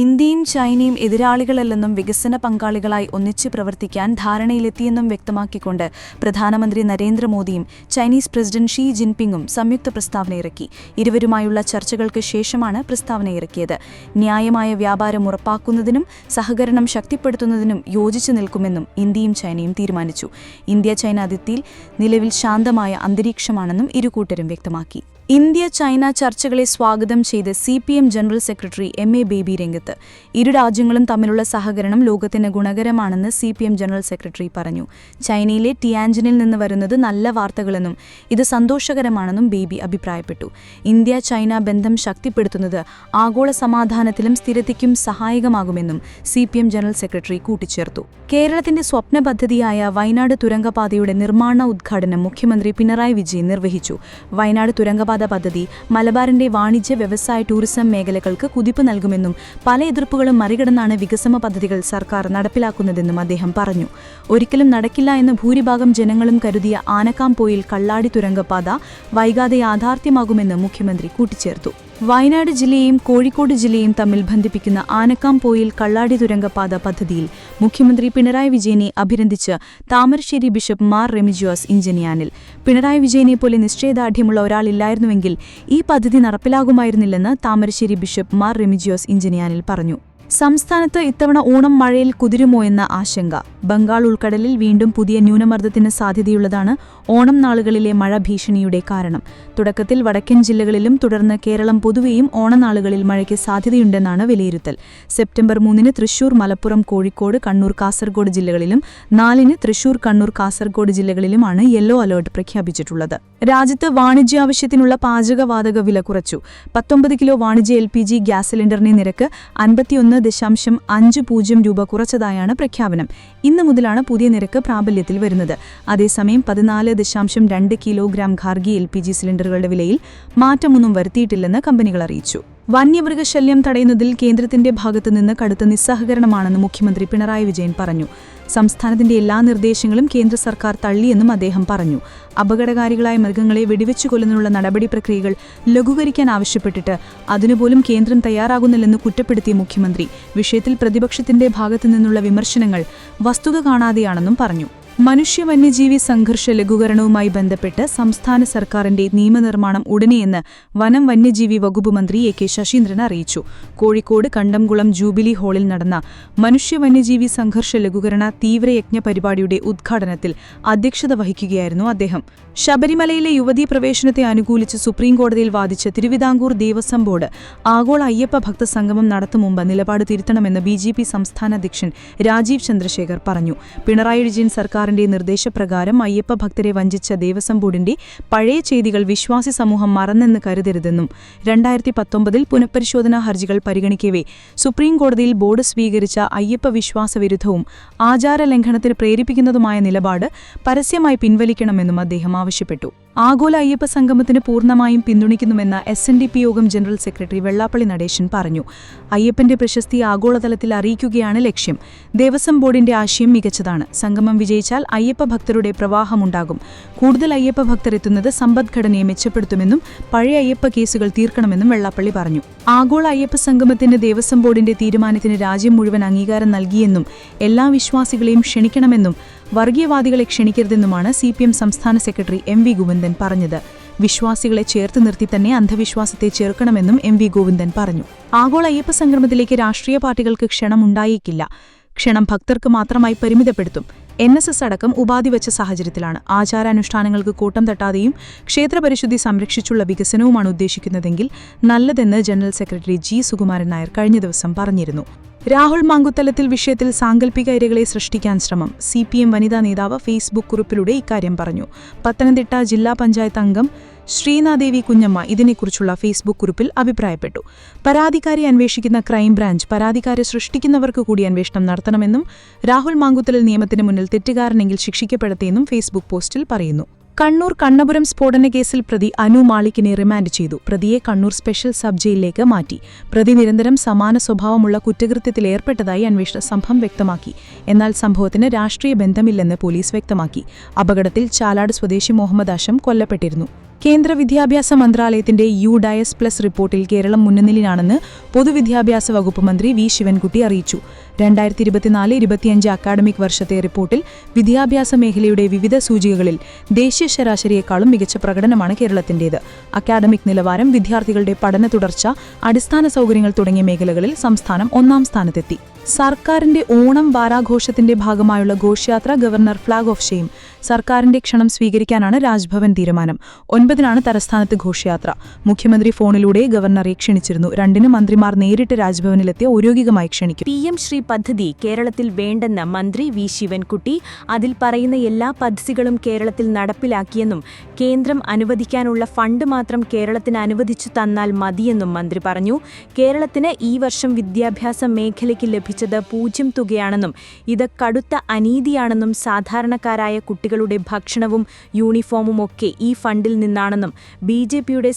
ഇന്ത്യയും ചൈനയും എതിരാളികളല്ലെന്നും വികസന പങ്കാളികളായി ഒന്നിച്ചു പ്രവർത്തിക്കാൻ ധാരണയിലെത്തിയെന്നും വ്യക്തമാക്കിക്കൊണ്ട് പ്രധാനമന്ത്രി നരേന്ദ്രമോദിയും ചൈനീസ് പ്രസിഡന്റ് ഷീ ജിൻപിങ്ങും സംയുക്ത പ്രസ്താവന ഇറക്കി. ഇരുവരുമായുള്ള ചർച്ചകൾക്ക് ശേഷമാണ് പ്രസ്താവന ഇറക്കിയത്. ന്യായമായ വ്യാപാരം ഉറപ്പാക്കുന്നതിനും സഹകരണം ശക്തിപ്പെടുത്തുന്നതിനും യോജിച്ചു നിൽക്കുമെന്നും ഇന്ത്യയും ചൈനയും തീരുമാനിച്ചു. ഇന്ത്യ ചൈന അതിർത്തിയിൽ നിലവിൽ ശാന്തമായ അന്തരീക്ഷമാണെന്നും ഇരുകൂട്ടരും വ്യക്തമാക്കി. ഇന്ത്യ ചൈന ചർച്ചകളെ സ്വാഗതം ചെയ്ത് C P M general secretary M A Baby രംഗത്ത്. ഇരു രാജ്യങ്ങളും തമ്മിലുള്ള സഹകരണം ലോകത്തിന് ഗുണകരമാണെന്ന് C P M general secretary പറഞ്ഞു. ചൈനയിലെ ടിയാൻജിനിൽ നിന്ന് വരുന്നത് നല്ല വാർത്തകളെന്നും ഇത് സന്തോഷകരമാണെന്നും ബേബി അഭിപ്രായപ്പെട്ടു. ഇന്ത്യ ചൈന ബന്ധം ശക്തിപ്പെടുത്തുന്നത് ആഗോള സമാധാനത്തിലും സ്ഥിരതയ്ക്കും സഹായകമാകുമെന്നും C P M general secretary കൂട്ടിച്ചേർത്തു. കേരളത്തിന്റെ സ്വപ്ന പദ്ധതിയായ വയനാട് തുരങ്കപാതയുടെ നിർമ്മാണ ഉദ്ഘാടനം മുഖ്യമന്ത്രി പിണറായി വിജയൻ നിർവഹിച്ചു. വയനാട് തുരങ്കപാത പദ്ധതി മലബാറിന്റെ വാണിജ്യ വ്യവസായ ടൂറിസം മേഖലകൾക്ക് കുതിപ്പ് നൽകുമെന്നും പല എതിർപ്പുകളും മറികടന്നാണ് വികസന പദ്ധതികൾ സർക്കാർ നടപ്പിലാക്കുന്നതെന്നും അദ്ദേഹം പറഞ്ഞു. ഒരിക്കലും നടക്കില്ല എന്ന് ഭൂരിഭാഗം ജനങ്ങളും കരുതിയ ആനക്കാംപോയിൽ കള്ളാടി തുരങ്കപാത വൈകാതെ യാഥാർത്ഥ്യമാകുമെന്ന് മുഖ്യമന്ത്രി കൂട്ടിച്ചേർത്തു. വയനാട് ജില്ലയെയും കോഴിക്കോട് ജില്ലയും തമ്മിൽ ബന്ധിപ്പിക്കുന്ന ആനക്കാംപോയിൽ കള്ളാടി തുരങ്കപാത പദ്ധതിയിൽ മുഖ്യമന്ത്രി പിണറായി വിജയനെ അഭിനന്ദിച്ച് താമരശ്ശേരി ബിഷപ്പ് മാർ റെമിജോസ് ഇഞ്ചനിയാനിൽ. പിണറായി വിജയനെ പോലെ നിശ്ചയദാർഢ്യമുള്ള ഒരാളില്ലായിരുന്നുവെങ്കിൽ ഈ പദ്ധതി നടപ്പിലാകുമായിരുന്നില്ലെന്ന് താമരശ്ശേരി ബിഷപ്പ് മാർ റെമിജിയോസ് ഇഞ്ചനിയാനിൽ പറഞ്ഞു. സംസ്ഥാനത്ത് ഇത്തവണ ഓണം മഴയിൽ കുതിരുമോ എന്ന ആശങ്ക. ബംഗാൾ ഉൾക്കടലിൽ വീണ്ടും പുതിയ ന്യൂനമർദ്ദത്തിന് സാധ്യതയുള്ളതാണ് ഓണം നാളുകളിലെ മഴ ഭീഷണിയുടെ കാരണം. തുടക്കത്തിൽ വടക്കൻ ജില്ലകളിലും തുടർന്ന് കേരളം പൊതുവെയും ഓണനാളുകളിൽ മഴയ്ക്ക് സാധ്യതയുണ്ടെന്നാണ് വിലയിരുത്തൽ. സെപ്റ്റംബർ മൂന്നിന് തൃശൂർ മലപ്പുറം കോഴിക്കോട് കണ്ണൂർ കാസർഗോഡ് ജില്ലകളിലും നാലിന് തൃശൂർ കണ്ണൂർ കാസർഗോഡ് ജില്ലകളിലുമാണ് യെല്ലോ അലേർട്ട് പ്രഖ്യാപിച്ചിട്ടുള്ളത്. രാജ്യത്ത് വാണിജ്യാവശ്യത്തിനുള്ള പാചകവാതക വില കുറച്ചു. പത്തൊമ്പത് കിലോ വാണിജ്യ എൽ പി ജി ഗ്യാസ് സിലിണ്ടറിന്റെ നിരക്ക് അൻപത്തിയൊന്ന് ദശാംശം അഞ്ച് പൂജ്യം രൂപ കുറച്ചതായാണ് പ്രഖ്യാപനം. ഇന്നു മുതലാണ് പുതിയ നിരക്ക് പ്രാബല്യത്തിൽ വരുന്നത്. അതേസമയം പതിനാല് ദശാംശം രണ്ട് കിലോഗ്രാം ഖാർഗി എൽ പി ജി സിലിണ്ടറുകളുടെ വിലയിൽ മാറ്റമൊന്നും വരുത്തിയിട്ടില്ലെന്ന് കമ്പനികൾ അറിയിച്ചു. വന്യമൃഗശല്യം തടയുന്നതിൽ കേന്ദ്രത്തിന്റെ ഭാഗത്തുനിന്ന് കടുത്ത നിസ്സഹകരണമാണെന്ന് മുഖ്യമന്ത്രി പിണറായി വിജയൻ പറഞ്ഞു. സംസ്ഥാനത്തിന്റെ എല്ലാ നിർദ്ദേശങ്ങളും കേന്ദ്ര സർക്കാർ തള്ളിയെന്നും അദ്ദേഹം പറഞ്ഞു. അപകടകാരികളായ മൃഗങ്ങളെ വെടിവെച്ചു കൊല്ലുന്നതിനുള്ള നടപടി പ്രക്രിയകൾ ലഘൂകരിക്കാൻ ആവശ്യപ്പെട്ടിട്ട് അതിനുപോലും കേന്ദ്രം തയ്യാറാകുന്നില്ലെന്ന് കുറ്റപ്പെടുത്തിയ മുഖ്യമന്ത്രി. വിഷയത്തിൽ പ്രതിപക്ഷത്തിന്റെ ഭാഗത്തു നിന്നുള്ള വിമർശനങ്ങൾ വസ്തുത കാണാതെയാണെന്നും പറഞ്ഞു. മനുഷ്യ വന്യജീവി സംഘർഷ ലഘൂകരണവുമായി ബന്ധപ്പെട്ട് സംസ്ഥാന സർക്കാരിന്റെ നിയമനിർമ്മാണം ഉടനെയെന്ന് വനം വന്യജീവി വകുപ്പ് മന്ത്രി എ കെ ശശീന്ദ്രൻ അറിയിച്ചു. കോഴിക്കോട് കണ്ടംകുളം ജൂബിലി ഹാളിൽ നടന്ന മനുഷ്യ വന്യജീവി സംഘർഷ ലഘൂകരണ തീവ്രയജ്ഞ പരിപാടിയുടെ ഉദ്ഘാടനത്തിൽ അധ്യക്ഷത വഹിക്കുകയായിരുന്നു അദ്ദേഹം. ശബരിമലയിലെ യുവതീ പ്രവേശനത്തെ അനുകൂലിച്ച് സുപ്രീംകോടതിയിൽ വാദിച്ച തിരുവിതാംകൂർ ദേവസ്വം ബോർഡ് ആഗോള അയ്യപ്പ ഭക്ത സംഗമം നടത്തും മുമ്പ് നിലപാട് തിരുത്തണമെന്ന് ബി സംസ്ഥാന അധ്യക്ഷൻ രാജീവ് ചന്ദ്രശേഖർ പറഞ്ഞു. പിണറായി വിജയൻ സർക്കാരിന്റെ നിർദ്ദേശപ്രകാരം അയ്യപ്പ ഭക്തരെ വഞ്ചിച്ച ദേവസ്വം ബോർഡിന്റെ പഴയ ചെയ്തികൾ വിശ്വാസി സമൂഹം മറന്നെന്ന് കരുതരുതെന്നും രണ്ടായിരത്തി പത്തൊമ്പതിൽ പുനഃപരിശോധനാ ഹർജികൾ പരിഗണിക്കവേ സുപ്രീംകോടതിയിൽ ബോർഡ് സ്വീകരിച്ച അയ്യപ്പ വിശ്വാസ വിരുദ്ധവും ആചാരലംഘനത്തിന് പ്രേരിപ്പിക്കുന്നതുമായ നിലപാട് പരസ്യമായി പിൻവലിക്കണമെന്നും അദ്ദേഹം ആവശ്യപ്പെട്ടു ആഗോള അയ്യപ്പ സംഗമത്തിന് പൂർണമായും പിന്തുണയ്ക്കുന്നുവെന്ന് എസ് എൻ ഡി പി യോഗം ജനറൽ സെക്രട്ടറി വെള്ളാപ്പള്ളി നടേശൻ പറഞ്ഞു. അയ്യപ്പന്റെ പ്രശസ്തി ആഗോളതലത്തിൽ അറിയിക്കുകയാണ് ലക്ഷ്യം. ദേവസ്വം ബോർഡിന്റെ ആശയം മികച്ചതാണ്. സംഗമം വിജയിച്ചാൽ അയ്യപ്പ ഭക്തരുടെ പ്രവാഹമുണ്ടാകും. കൂടുതൽ അയ്യപ്പ ഭക്തർ എത്തുന്നത് സമ്പദ്ഘടനയെ മെച്ചപ്പെടുത്തുമെന്നും പഴയ അയ്യപ്പ കേസുകൾ തീർക്കണമെന്നും വെള്ളാപ്പള്ളി പറഞ്ഞു. ആഗോള അയ്യപ്പ സംഗമത്തിന് ദേവസ്വം ബോർഡിന്റെ തീരുമാനത്തിന് രാജ്യം മുഴുവൻ അംഗീകാരം നൽകിയെന്നും എല്ലാ വിശ്വാസികളെയും ക്ഷണിക്കണമെന്നും വർഗീയവാദികളെ ക്ഷണിക്കരുതെന്നുമാണ് സി പി എം സംസ്ഥാന സെക്രട്ടറി എം വി ഗോവിന്ദൻ പറഞ്ഞത്. വിശ്വാസികളെ ചേർത്ത് നിർത്തി തന്നെ അന്ധവിശ്വാസത്തെ ചെറുക്കണമെന്നും എം വി ഗോവിന്ദൻ പറഞ്ഞു. ആഗോള അയ്യപ്പ സംക്രമത്തിലേക്ക് രാഷ്ട്രീയ പാർട്ടികൾക്ക് ക്ഷണമുണ്ടായേക്കില്ല. ക്ഷണം ഭക്തർക്ക് മാത്രമായി പരിമിതപ്പെടുത്തും. എൻ എസ് എസ് അടക്കം ഉപാധി വെച്ച സാഹചര്യത്തിലാണ് ആചാരാനുഷ്ഠാനങ്ങൾക്ക് കൂട്ടം തട്ടാതെയും ക്ഷേത്രപരിശുദ്ധി സംരക്ഷിച്ചുള്ള വികസനവുമാണ് ഉദ്ദേശിക്കുന്നതെങ്കിൽ നല്ലതെന്ന് general secretary G Sukumaran Nair കഴിഞ്ഞ ദിവസം പറഞ്ഞിരുന്നു. രാഹുൽ മാങ്കുത്തലത്തിൽ വിഷയത്തിൽ സാങ്കല്പിക ഇരകളെ സൃഷ്ടിക്കാൻ ശ്രമം. സി പി എം വനിതാ നേതാവ് ഫേസ്ബുക്ക് കുറിപ്പിലൂടെ ഇക്കാര്യം പറഞ്ഞു. പത്തനംതിട്ട ജില്ലാ പഞ്ചായത്ത് അംഗം ശ്രീനാദേവി കുഞ്ഞമ്മ ഇതിനെക്കുറിച്ചുള്ള ഫേസ്ബുക്ക് കുറിപ്പിൽ അഭിപ്രായപ്പെട്ടു. പരാതിക്കാരെ അന്വേഷിക്കുന്ന ക്രൈംബ്രാഞ്ച് പരാതിക്കാരെ സൃഷ്ടിക്കുന്നവർക്ക് കൂടി അന്വേഷണം നടത്തണമെന്നും രാഹുൽ മാങ്കുത്തലിൽ നിയമത്തിന് മുന്നിൽ തെറ്റുകാരനെങ്കിൽ ശിക്ഷിക്കപ്പെടത്തിയെന്നും ഫേസ്ബുക്ക് പോസ്റ്റിൽ പറയുന്നു. കണ്ണൂർ കണ്ണപുരം സ്ഫോടന കേസിൽ പ്രതി അനു മാളിക്കിനെ റിമാൻഡ് ചെയ്തു. പ്രതിയെ കണ്ണൂർ സ്പെഷ്യൽ സബ് ജയിലിലേക്ക് മാറ്റി. പ്രതി നിരന്തരം സമാന സ്വഭാവമുള്ള കുറ്റകൃത്യത്തിൽ ഏർപ്പെട്ടതായി അന്വേഷണ സംഘം വ്യക്തമാക്കി. എന്നാൽ സംഭവത്തിന് രാഷ്ട്രീയ ബന്ധമില്ലെന്ന് പോലീസ് വ്യക്തമാക്കി. അപകടത്തിൽ ചാലാട് സ്വദേശി മുഹമ്മദ് അഷം കൊല്ലപ്പെട്ടിരുന്നു. കേന്ദ്ര വിദ്യാഭ്യാസ മന്ത്രാലയത്തിന്റെ യു ഡയസ് പ്ലസ് റിപ്പോർട്ടിൽ കേരളം മുന്നണിയിലാണെന്ന് പൊതുവിദ്യാഭ്യാസ വകുപ്പ് മന്ത്രി വി ശിവൻകുട്ടി അറിയിച്ചു. രണ്ടായിരത്തി ഇരുപത്തിനാല് ഇരുപത്തിയഞ്ച് അക്കാഡമിക് വർഷത്തെ റിപ്പോർട്ടിൽ വിദ്യാഭ്യാസ മേഖലയുടെ വിവിധ സൂചികകളിൽ ദേശീയ ശരാശരിയേക്കാളും മികച്ച പ്രകടനമാണ് കേരളത്തിന്റേത് അക്കാഡമിക് നിലവാരം വിദ്യാർത്ഥികളുടെ പഠന തുടർച്ച അടിസ്ഥാന സൗകര്യങ്ങൾ തുടങ്ങിയ മേഖലകളിൽ സംസ്ഥാനം ഒന്നാം സ്ഥാനത്തെത്തി. സർക്കാരിന്റെ ഓണം വാരാഘോഷത്തിന്റെ ഭാഗമായുള്ള ഘോഷയാത്ര ഗവർണർ ഫ്ളാഗ് ഓഫ് ചെയ്യും സർക്കാരിന്റെ ക്ഷണം സ്വീകരിക്കാനാണ് രാജ്ഭവൻ തീരുമാനം. ഒൻപതിനാണ് തലസ്ഥാനത്ത് ഘോഷയാത്ര. മുഖ്യമന്ത്രി ഫോണിലൂടെ ഗവർണറെ ക്ഷണിച്ചിരുന്നു. രണ്ടിന് മന്ത്രിമാർ നേരിട്ട് രാജ്ഭവനിലെത്തി ഔദ്യോഗികമായി ക്ഷണിക്കും. പി എം ശ്രീ പദ്ധതി കേരളത്തിൽ വേണ്ടെന്ന മന്ത്രി വി ശിവൻകുട്ടി അതിൽ പറയുന്ന എല്ലാ പദ്ധതികളും കേരളത്തിൽ നടപ്പിലാക്കിയെന്നും കേന്ദ്രം അനുവദിക്കാനുള്ള ഫണ്ട് മാത്രം കേരളത്തിന് അനുവദിച്ചു തന്നാൽ മതിയെന്നും മന്ത്രി പറഞ്ഞു. കേരളത്തിന് ഈ വർഷം വിദ്യാഭ്യാസ മേഖലയ്ക്ക് ലഭിച്ചത് പൂജ്യം തുകയാണെന്നും ഇത് കടുത്ത അനീതിയാണെന്നും സാധാരണക്കാരായ കുട്ടികളുടെ ഭക്ഷണവും യൂണിഫോമും ഒക്കെ ഈ ഫണ്ടിൽ നിന്നാണെന്നും ബി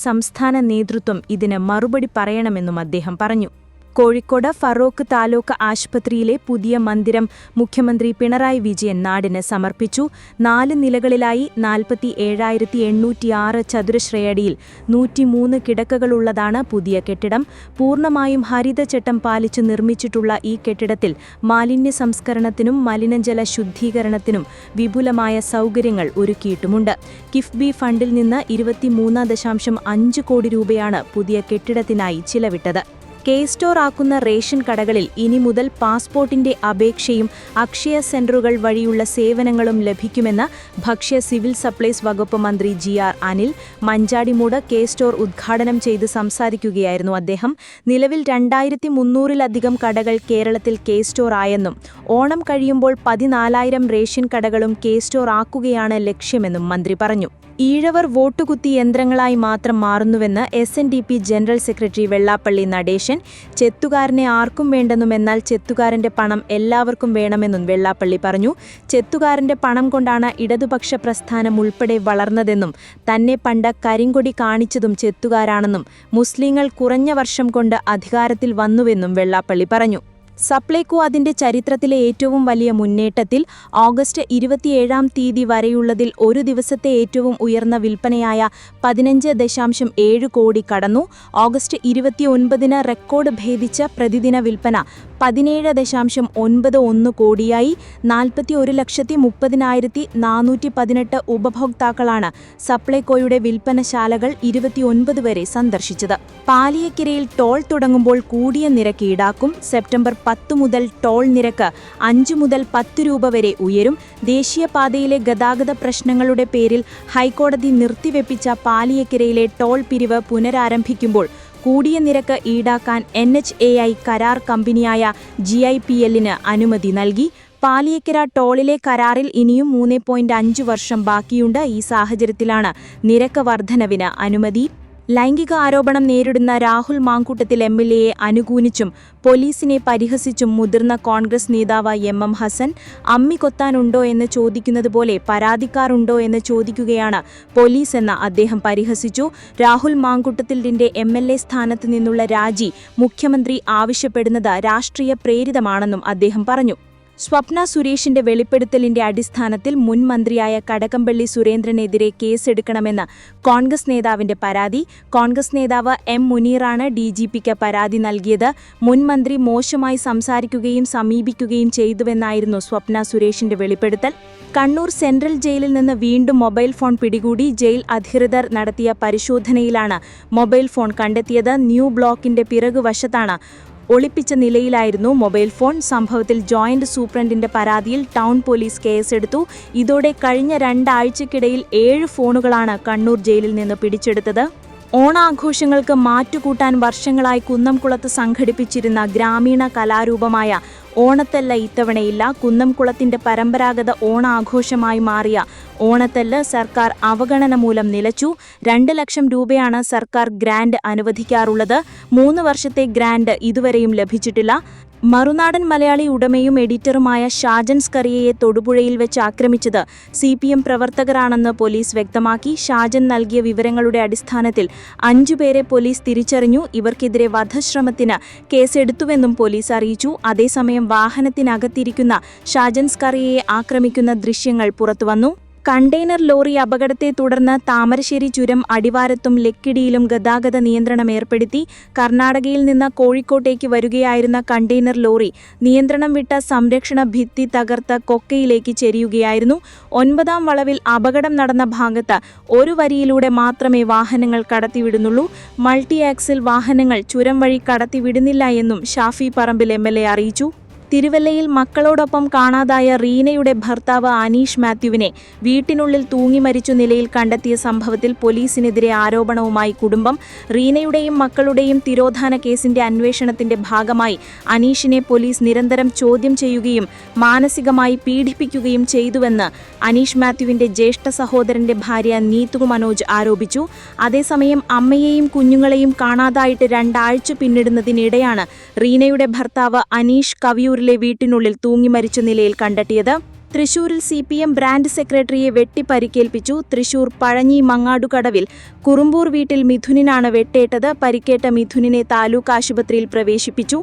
സംസ്ഥാന നേതൃത്വം ഇതിന് മറുപടി പറയണമെന്നും അദ്ദേഹം പറഞ്ഞു. കോഴിക്കോട് ഫറോക്ക് താലൂക്ക് ആശുപത്രിയിലെ പുതിയ മന്ദിരം മുഖ്യമന്ത്രി പിണറായി വിജയൻ നാടിന് സമർപ്പിച്ചു. നാല് നിലകളിലായി നാൽപ്പത്തി ഏഴായിരത്തി എണ്ണൂറ്റിയാറ് ചതുരശ്രയടിയിൽ നൂറ്റിമൂന്ന് കിടക്കകളുള്ളതാണ് പുതിയ കെട്ടിടം. പൂർണമായും ഹരിതചട്ടം പാലിച്ചു നിർമ്മിച്ചിട്ടുള്ള ഈ കെട്ടിടത്തിൽ മാലിന്യ സംസ്കരണത്തിനും മലിനജല ശുദ്ധീകരണത്തിനും വിപുലമായ സൗകര്യങ്ങൾ ഒരുക്കിയിട്ടുമുണ്ട്. കിഫ്ബി ഫണ്ടിൽ നിന്ന് ഇരുപത്തിമൂന്ന് ദശാംശം അഞ്ച് കോടി രൂപയാണ് പുതിയ കെട്ടിടത്തിനായി ചിലവിട്ടത്. കെ സ്റ്റോർ ആക്കുന്ന റേഷൻ കടകളിൽ ഇനി മുതൽ പാസ്പോർട്ടിന്റെ അപേക്ഷയും അക്ഷയ സെന്ററുകൾ വഴിയുള്ള സേവനങ്ങളും ലഭിക്കുമെന്ന് ഭക്ഷ്യ സിവിൽ സപ്ലൈസ് വകുപ്പ് മന്ത്രി G R Anil Manchadimoodu K store ഉദ്ഘാടനം ചെയ്ത് സംസാരിക്കുകയായിരുന്നു അദ്ദേഹം. നിലവിൽ രണ്ടായിരത്തി മുന്നൂറിലധികം കടകൾ കേരളത്തിൽ കെ സ്റ്റോർ ആയെന്നും ഓണം കഴിയുമ്പോൾ പതിനാലായിരം റേഷൻ കടകളും കെ സ്റ്റോർ ആക്കുകയാണ് ലക്ഷ്യമെന്നും മന്ത്രി പറഞ്ഞു. ഈഴവർ വോട്ടുകുത്തി യന്ത്രങ്ങളായി മാത്രം മാറുന്നുവെന്ന് S N D P general secretary Vellappally Natesan ചെത്തുകാരനെ ആർക്കും വേണ്ടെന്നും എന്നാൽ ചെത്തുകാരന്റെ പണം എല്ലാവർക്കും വേണമെന്നും വെള്ളാപ്പള്ളി പറഞ്ഞു. ചെത്തുകാരന്റെ പണം കൊണ്ടാണ് ഇടതുപക്ഷ പ്രസ്ഥാനം ഉൾപ്പെടെ വളർന്നതെന്നും തന്നെ പണ്ട കരിങ്കൊടി കാണിച്ചതും ചെത്തുകാരാണെന്നും മുസ്ലിങ്ങൾ കുറഞ്ഞ വർഷം കൊണ്ട് അധികാരത്തിൽ വന്നുവെന്നും വെള്ളാപ്പള്ളി പറഞ്ഞു. സപ്ലൈകോ അതിന്റെ ചരിത്രത്തിലെ ഏറ്റവും വലിയ മുന്നേറ്റത്തിൽ ഓഗസ്റ്റ് ഇരുപത്തിയേഴാം തീയതി വരെയുള്ളതിൽ ഒരു ദിവസത്തെ ഏറ്റവും ഉയർന്ന വിൽപ്പനയായ പതിനഞ്ച് ദശാംശം ഏഴ് കോടി കടന്നു. ഓഗസ്റ്റ് ഇരുപത്തിയൊൻപതിന് റെക്കോർഡ് ഭേദിച്ച പ്രതിദിന വിൽപ്പന പതിനേഴ് ദശാംശം ഒൻപത് ഒന്ന് കോടിയായി. നാൽപ്പത്തി ഒരു ലക്ഷത്തി മുപ്പതിനായിരത്തി നാനൂറ്റി പതിനെട്ട് ഉപഭോക്താക്കളാണ് സപ്ലൈകോയുടെ വിൽപ്പനശാലകൾ ഇരുപത്തിയൊൻപത് വരെ സന്ദർശിച്ചത്. പാലിയക്കരയിൽ ടോൾ തുടങ്ങുമ്പോൾ കൂടിയ നിരക്ക് ഈടാക്കും. സെപ്റ്റംബർ പത്ത് മുതൽ ടോൾ നിരക്ക് അഞ്ച് മുതൽ പത്ത് രൂപ വരെ ഉയരും. ദേശീയപാതയിലെ ഗതാഗത പ്രശ്നങ്ങളുടെ പേരിൽ ഹൈക്കോടതി നിർത്തിവെപ്പിച്ച പാലിയക്കരയിലെ ടോൾ പിരിവ് പുനരാരംഭിക്കുമ്പോൾ കൂടിയ നിരക്ക് ഈടാക്കാൻ എൻ എച്ച് എ ഐ കരാർ കമ്പനിയായ ജി ഐ പി എല്ലിന് അനുമതി നൽകി. പാലിയക്കര ടോളിലെ കരാറിൽ ഇനിയും മൂന്ന് പോയിന്റ് അഞ്ച് വർഷം ബാക്കിയുണ്ട്. ഈ സാഹചര്യത്തിലാണ് നിരക്ക് വർധനവിന് അനുമതി. ലൈംഗിക ആരോപണം നേരിടുന്ന രാഹുൽ മാങ്കൂട്ടത്തിൽ എം എൽ എയെ അനുകൂലിച്ചും പോലീസിനെ പരിഹസിച്ചും മുതിർന്ന കോൺഗ്രസ് നേതാവ് എം എം ഹസൻ അമ്മി കൊത്താനുണ്ടോ എന്ന് ചോദിക്കുന്നത് പോലെ പരാതിക്കാരുണ്ടോ എന്ന് ചോദിക്കുകയാണ് പോലീസ് എന്ന് അദ്ദേഹം പരിഹസിച്ചു. രാഹുൽ മാങ്കൂട്ടത്തിലിന്റെ എം എൽ എ സ്ഥാനത്ത് നിന്നുള്ള രാജി മുഖ്യമന്ത്രി ആവശ്യപ്പെടുന്നത് രാഷ്ട്രീയ പ്രേരിതമാണെന്നും അദ്ദേഹം പറഞ്ഞു. സ്വപ്ന സുരേഷിന്റെ വെളിപ്പെടുത്തലിന്റെ അടിസ്ഥാനത്തിൽ മുൻ മന്ത്രിയായ കടകംപള്ളി സുരേന്ദ്രനെതിരെ കേസെടുക്കണമെന്ന് കോൺഗ്രസ് നേതാവിന്റെ പരാതി. കോൺഗ്രസ് നേതാവ് എം മുനീറാണ് ഡി ജി പിക്ക് പരാതി നൽകിയത്. മുൻ മന്ത്രി മോശമായി സംസാരിക്കുകയും സമീപിക്കുകയും ചെയ്തുവെന്നായിരുന്നു സ്വപ്ന സുരേഷിന്റെ വെളിപ്പെടുത്തൽ. കണ്ണൂർ സെൻട്രൽ ജയിലിൽ നിന്ന് വീണ്ടും മൊബൈൽ ഫോൺ പിടികൂടി ജയിൽ അധികൃതർ നടത്തിയ പരിശോധനയിലാണ് മൊബൈൽ ഫോൺ കണ്ടെത്തിയത്. ന്യൂ ബ്ലോക്കിന്റെ പിറകുവശത്താണ് ഒളിപ്പിച്ച നിലയിലായിരുന്നു മൊബൈൽ ഫോൺ. സംഭവത്തിൽ ജോയിന്റ് സൂപ്രണ്ടിന്റെ പരാതിയിൽ ടൗൺ പോലീസ് കേസെടുത്തു. ഇതോടെ കഴിഞ്ഞ രണ്ടാഴ്ചക്കിടയിൽ ഏഴ് ഫോണുകളാണ് കണ്ണൂർ ജയിലിൽ നിന്ന് പിടിച്ചെടുത്തത്. ഓണാഘോഷങ്ങൾക്ക് മാറ്റുകൂട്ടാൻ വർഷങ്ങളായി കുന്നംകുളത്ത് സംഘടിപ്പിച്ചിരുന്ന ഗ്രാമീണ കലാരൂപമായ ഓണത്തല്ല ഇത്തവണയില്ല കുന്നംകുളത്തിന്റെ പരമ്പരാഗത ഓണാഘോഷമായി മാറിയ ഓണത്തല്ല് സർക്കാർ അവഗണന മൂലം നിലച്ചു. രണ്ട് ലക്ഷം രൂപയാണ് സർക്കാർ ഗ്രാന്റ് അനുവദിക്കാറുള്ളത്. മൂന്ന് വർഷത്തെ ഗ്രാന്റ് ഇതുവരെയും ലഭിച്ചിട്ടില്ല. മറുനാടൻ മലയാളി ഉടമയും എഡിറ്ററുമായ ഷാജൻ സ്കറിയയെ തൊടുപുഴയിൽ വെച്ച് ആക്രമിച്ചത് സി പി എം പ്രവർത്തകരാണെന്ന് പോലീസ് വ്യക്തമാക്കി. ഷാജൻ നൽകിയ വിവരങ്ങളുടെ അടിസ്ഥാനത്തിൽ അഞ്ചുപേരെ പോലീസ് തിരിച്ചറിഞ്ഞു. ഇവർക്കെതിരെ വധശ്രമത്തിന് കേസെടുത്തുവെന്നും പോലീസ് അറിയിച്ചു. അതേസമയം വാഹനത്തിനകത്തിരിക്കുന്ന ഷാജൻ സ്കറിയയെ ആക്രമിക്കുന്ന ദൃശ്യങ്ങൾ പുറത്തുവന്നു. കണ്ടെയ്നർ ലോറി അപകടത്തെ തുടർന്ന് താമരശ്ശേരി ചുരം അടിവാരത്തും ലക്കിടിയിലും ഗതാഗത നിയന്ത്രണം ഏർപ്പെടുത്തി കർണാടകയിൽ നിന്ന് കോഴിക്കോട്ടേക്ക് വരികയായിരുന്ന കണ്ടെയ്നർ ലോറി നിയന്ത്രണം വിട്ട സംരക്ഷണ ഭിത്തി തകർത്ത് കൊക്കയിലേക്ക് ചെരിയുകയായിരുന്നു. ഒൻപതാം വളവിൽ അപകടം നടന്ന ഭാഗത്ത് ഒരു വരിയിലൂടെ മാത്രമേ വാഹനങ്ങൾ കടത്തിവിടുന്നുള്ളൂ. മൾട്ടി ആക്സിൽ വാഹനങ്ങൾ ചുരം വഴി കടത്തിവിടുന്നില്ല എന്നും ഷാഫി പറമ്പിൽ എം അറിയിച്ചു. തിരുവല്ലയിൽ മക്കളോടൊപ്പം കാണാതായ റീനയുടെ ഭർത്താവ് അനീഷ് മാത്യുവിനെ വീട്ടിനുള്ളിൽ തൂങ്ങി മരിച്ച നിലയിൽ കണ്ടെത്തിയ സംഭവത്തിൽ പോലീസിനെതിരെ ആരോപണവുമായി കുടുംബം റീനയുടെയും മക്കളുടെയും തിരോധാന കേസിന്റെ അന്വേഷണത്തിന്റെ ഭാഗമായി അനീഷിനെ പോലീസ് നിരന്തരം ചോദ്യം ചെയ്യുകയും മാനസികമായി പീഡിപ്പിക്കുകയും ചെയ്തുവെന്ന് അനീഷ് മാത്യുവിന്റെ ജ്യേഷ്ഠ സഹോദരന്റെ ഭാര്യ നീതു മനോജ് ആരോപിച്ചു. അതേസമയം അമ്മയെയും കുഞ്ഞുങ്ങളെയും കാണാതായിട്ട് രണ്ടാഴ്ച പിന്നിടുന്നതിനിടെയാണ് റീനയുടെ ഭർത്താവ് അനീഷ് കവിയൂരിലെ വീട്ടിനുള്ളിൽ തൂങ്ങി മരിച്ച നിലയിൽ കണ്ടെത്തിയത്. തൃശൂരിൽ സി പി എം ബ്രാൻഡ് സെക്രട്ടറിയെ വെട്ടിപ്പരിക്കേൽപ്പിച്ചു. തൃശൂർ പഴഞ്ഞി മങ്ങാടുകടവിൽ കുറുമ്പൂർ വീട്ടിൽ മിഥുനിനാണ് വെട്ടേറ്റത്. പരിക്കേറ്റ മിഥുനിനെ താലൂക്ക് ആശുപത്രിയിൽ പ്രവേശിപ്പിച്ചു.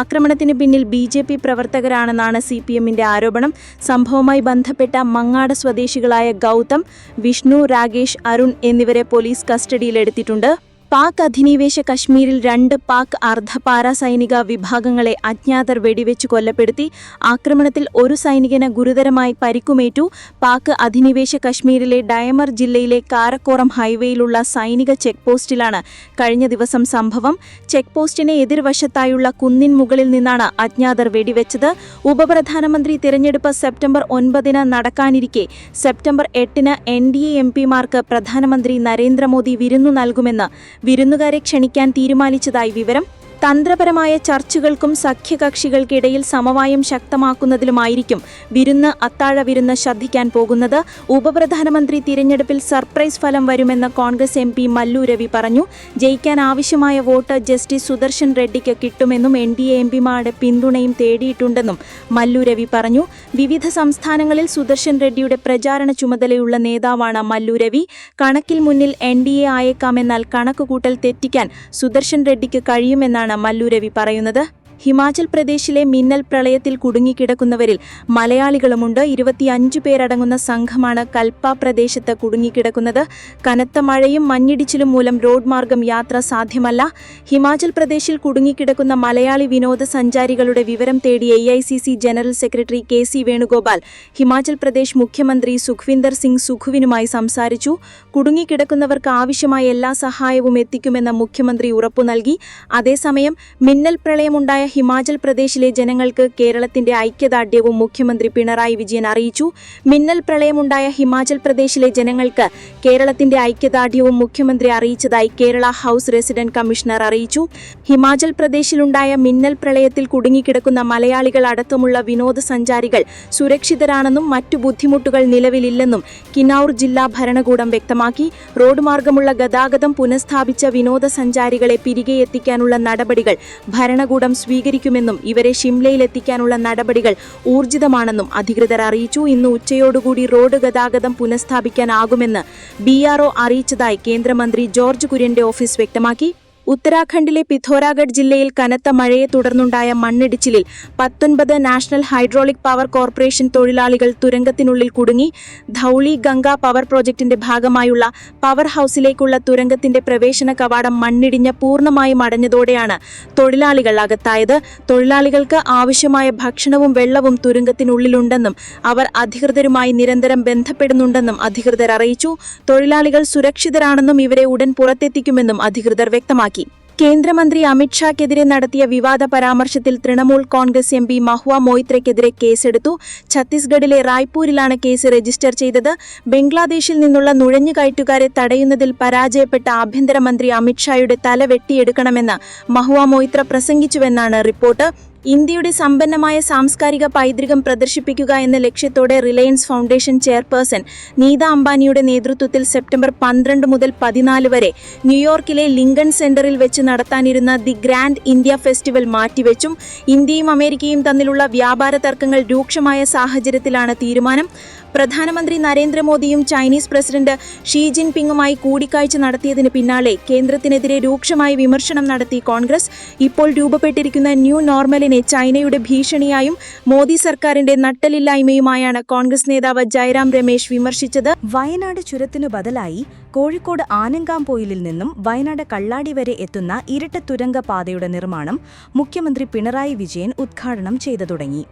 ആക്രമണത്തിന് പിന്നിൽ ബി ജെ പി പ്രവർത്തകരാണെന്നാണ് സി പി എമ്മിന്റെ ആരോപണം. സംഭവവുമായി ബന്ധപ്പെട്ട മങ്ങാട് സ്വദേശികളായ ഗൗതം വിഷ്ണു രാകേഷ് അരുൺ എന്നിവരെ പോലീസ് കസ്റ്റഡിയിലെടുത്തിട്ടുണ്ട്. പാക് അധിനിവേശ കശ്മീരിൽ രണ്ട് പാക് അർദ്ധ സൈനിക വിഭാഗങ്ങളെ അജ്ഞാതർ വെടിവെച്ച് കൊല്ലപ്പെടുത്തി ആക്രമണത്തിൽ ഒരു സൈനികന് ഗുരുതരമായി പരിക്കുമേറ്റു. പാക് അധിനിവേശ കശ്മീരിലെ ഡയമർ ജില്ലയിലെ കാരക്കോറം ഹൈവേയിലുള്ള സൈനിക ചെക്ക് പോസ്റ്റിലാണ് കഴിഞ്ഞ ദിവസം സംഭവം. ചെക്ക് പോസ്റ്റിന് എതിർവശത്തായുള്ള കുന്നിൻ മുകളിൽ നിന്നാണ് അജ്ഞാതർ വെടിവെച്ചത്. ഉപപ്രധാനമന്ത്രി തിരഞ്ഞെടുപ്പ് സെപ്റ്റംബർ ഒൻപതിന് നടക്കാനിരിക്കെ. സെപ്റ്റംബർ എട്ടിന് എൻ ഡി എ എം പിമാർക്ക് പ്രധാനമന്ത്രി നരേന്ദ്രമോദി വിരുന്നു നൽകുമെന്ന് വിരുന്നുകാരെ ക്ഷണിക്കാൻ തീരുമാനിച്ചതായി വിവരം തന്ത്രപരമായ ചർച്ചകൾക്കും സഖ്യകക്ഷികൾക്കിടയിൽ സമവായം ശക്തമാക്കുന്നതിലുമായിരിക്കും വിരുന്ന് അത്താഴ വിരുന്ന് ശ്രദ്ധിക്കാൻ പോകുന്നത്. ഉപപ്രധാനമന്ത്രി തിരഞ്ഞെടുപ്പിൽ സർപ്രൈസ് ഫലം വരുമെന്ന് കോൺഗ്രസ് എം പി മല്ലു പറഞ്ഞു. ജയിക്കാൻ ആവശ്യമായ വോട്ട് ജസ്റ്റിസ് സുദർശൻ റെഡ്ഡിക്ക് കിട്ടുമെന്നും എൻ ഡി എ എം പിമാരുടെ പിന്തുണയും തേടിയിട്ടുണ്ടെന്നും മല്ലു രവി പറഞ്ഞു. വിവിധ സംസ്ഥാനങ്ങളിൽ സുദർശൻ റെഡ്ഡിയുടെ പ്രചാരണ ചുമതലയുള്ള നേതാവാണ് മല്ലു രവി. കണക്കിൽ മുന്നിൽ എൻ ഡി എ ആയേക്കാമെന്നാൽ കണക്കുകൂട്ടൽ തെറ്റിക്കാൻ സുദർശൻ റെഡ്ഡിക്ക് കഴിയുമെന്നാണ് മല്ലു രവി പറയുന്നത്. ഹിമാചൽ പ്രദേശിലെ മിന്നൽ പ്രളയത്തിൽ കുടുങ്ങിക്കിടക്കുന്നവരിൽ മലയാളികളുമുണ്ട്. ഇരുപത്തിയഞ്ച് പേരടങ്ങുന്ന സംഘമാണ് കൽപ്പ പ്രദേശത്ത് കുടുങ്ങിക്കിടക്കുന്നത്. കനത്ത മഴയും മഞ്ഞിടിച്ചിലും മൂലം റോഡ് മാർഗം യാത്ര സാധ്യമല്ല. ഹിമാചൽ പ്രദേശിൽ കുടുങ്ങിക്കിടക്കുന്ന മലയാളി വിനോദസഞ്ചാരികളുടെ വിവരം തേടി A I C C general secretary K C Venugopal Himachal Pradesh മുഖ്യമന്ത്രി സുഖ്വിന്ദർ സിംഗ് സുഖുവിനുമായി സംസാരിച്ചു. കുടുങ്ങിക്കിടക്കുന്നവർക്ക് ആവശ്യമായ എല്ലാ സഹായവും എത്തിക്കുമെന്ന് മുഖ്യമന്ത്രി ഉറപ്പു നൽകി. അതേസമയം മിന്നൽ പ്രളയമുണ്ടായ ഹിമാചൽ പ്രദേശിലെ ജനങ്ങൾക്ക് കേരളത്തിന്റെ ഐക്യദാർഢ്യവും മുഖ്യമന്ത്രി പിണറായി വിജയൻ അറിയിച്ചു. മിന്നൽ പ്രളയമുണ്ടായ ഹിമാചൽ പ്രദേശിലെ ജനങ്ങൾക്ക് കേരളത്തിന്റെ ഐക്യദാർഢ്യവും മുഖ്യമന്ത്രി അറിയിച്ചതായി കേരള ഹൌസ് റെസിഡന്റ് കമ്മീഷണർ അറിയിച്ചു. ഹിമാചൽ പ്രദേശിലുണ്ടായ മിന്നൽ പ്രളയത്തിൽ കുടുങ്ങിക്കിടക്കുന്ന മലയാളികൾ അടക്കമുള്ള വിനോദസഞ്ചാരികൾ സുരക്ഷിതരാണെന്നും മറ്റു ബുദ്ധിമുട്ടുകൾ നിലവിലില്ലെന്നും കിന്നൌർ ജില്ലാ ഭരണകൂടം വ്യക്തമാക്കി. റോഡ് മാർഗമുള്ള ഗതാഗതം പുനഃസ്ഥാപിച്ച വിനോദസഞ്ചാരികളെ തിരികെ എത്തിക്കാനുള്ള നടപടികൾ ഭരണകൂടം സ്വീകരിക്കുമെന്നും ഇവരെ ഷിംലയിലെത്തിക്കാനുള്ള നടപടികൾ ഊർജിതമാണെന്നും അധികൃതർ അറിയിച്ചു. ഇന്ന് ഉച്ചയോടുകൂടി റോഡ് ഗതാഗതം പുനഃസ്ഥാപിക്കാനാകുമെന്ന് ബി അറിയിച്ചതായി കേന്ദ്രമന്ത്രി ജോർജ് കുര്യന്റെ ഓഫീസ് വ്യക്തമാക്കി. ഉത്തരാഖണ്ഡിലെ പിഥോരാഗഡ് ജില്ലയിൽ കനത്ത മഴയെ തുടർന്നുണ്ടായ മണ്ണിടിച്ചിലിൽ പത്തൊൻപത് നാഷണൽ ഹൈഡ്രോളിക് പവർ കോർപ്പറേഷൻ തൊഴിലാളികൾ തുരങ്കത്തിനുള്ളിൽ കുടുങ്ങി. ധൌളി ഗംഗ പവർ പ്രോജക്ടിന്റെ ഭാഗമായുള്ള പവർ ഹൌസിലേക്കുള്ള തുരങ്കത്തിന്റെ പ്രവേശന കവാടം മണ്ണിടിഞ്ഞ് പൂർണമായും അടഞ്ഞതോടെയാണ് തൊഴിലാളികൾ അകത്തായത്. തൊഴിലാളികൾക്ക് ആവശ്യമായ ഭക്ഷണവും വെള്ളവും തുരങ്കത്തിനുള്ളിലുണ്ടെന്നും അവർ അധികൃതരുമായി നിരന്തരം ബന്ധപ്പെടുന്നുണ്ടെന്നും അധികൃതർ അറിയിച്ചു. തൊഴിലാളികൾ സുരക്ഷിതരാണെന്നും ഇവരെ ഉടൻ പുറത്തെത്തിക്കുമെന്നും അധികൃതർ വ്യക്തമാക്കി. കേന്ദ്രമന്ത്രി അമിത്ഷാക്കെതിരെ നടത്തിയ വിവാദ പരാമർശത്തിൽ Trinamool Congress M P Mahua മൊയ്ത്രയ്ക്കെതിരെ കേസെടുത്തു. ഛത്തീസ്ഗഡിലെ റായ്പൂരിലാണ് കേസ് രജിസ്റ്റർ ചെയ്തത്. ബംഗ്ലാദേശിൽ നിന്നുള്ള നുഴഞ്ഞുകയറ്റുകാരെ തടയുന്നതിൽ പരാജയപ്പെട്ട ആഭ്യന്തരമന്ത്രി അമിത്ഷായുടെ തല വെട്ടിയെടുക്കണമെന്ന് മഹുവ മൊയ്ത്ര പ്രസംഗിച്ചുവെന്നാണ് റിപ്പോർട്ട്. ഇന്ത്യയുടെ സമ്പന്നമായ സാംസ്കാരിക പൈതൃകം പ്രദർശിപ്പിക്കുക എന്ന ലക്ഷ്യത്തോടെ റിലയൻസ് ഫൗണ്ടേഷൻ ചെയർപേഴ്സൺ നീത അംബാനിയുടെ നേതൃത്വത്തിൽ സെപ്റ്റംബർ പന്ത്രണ്ട് മുതൽ പതിനാല് വരെ ന്യൂയോർക്കിലെ ലിങ്കൺ സെന്ററിൽ വെച്ച് നടത്താനിരുന്ന ദി ഗ്രാൻഡ് ഇന്ത്യ ഫെസ്റ്റിവൽ മാറ്റിവെച്ചും ഇന്ത്യയും അമേരിക്കയും തമ്മിലുള്ള വ്യാപാര തർക്കങ്ങൾ രൂക്ഷമായ സാഹചര്യത്തിലാണ് തീരുമാനം. പ്രധാനമന്ത്രി നരേന്ദ്രമോദിയും ചൈനീസ് പ്രസിഡന്റ് ഷീ ജിൻപിങ്ങുമായി കൂടിക്കാഴ്ച നടത്തിയതിന് പിന്നാലെ കേന്ദ്രത്തിനെതിരെ രൂക്ഷമായ വിമർശനം നടത്തി കോൺഗ്രസ്. ഇപ്പോൾ രൂപപ്പെട്ടിരിക്കുന്ന ന്യൂ നോർമലിനെ ചൈനയുടെ ഭീഷണിയായും മോദി സർക്കാരിന്റെ നട്ടലില്ലായ്മയുമായാണ് കോൺഗ്രസ് നേതാവ് ജയറാം രമേശ് വിമർശിച്ചത്. വയനാട് ചുരത്തിനു ബദലായി കോഴിക്കോട് ആനങ്കാംപോയിലിൽ നിന്നും വയനാട് കള്ളാടി വരെ എത്തുന്ന ഇരട്ട തുരങ്ക പാതയുടെ നിർമ്മാണം മുഖ്യമന്ത്രി പിണറായി വിജയൻ ഉദ്ഘാടനം ചെയ്തു തുടങ്ങി.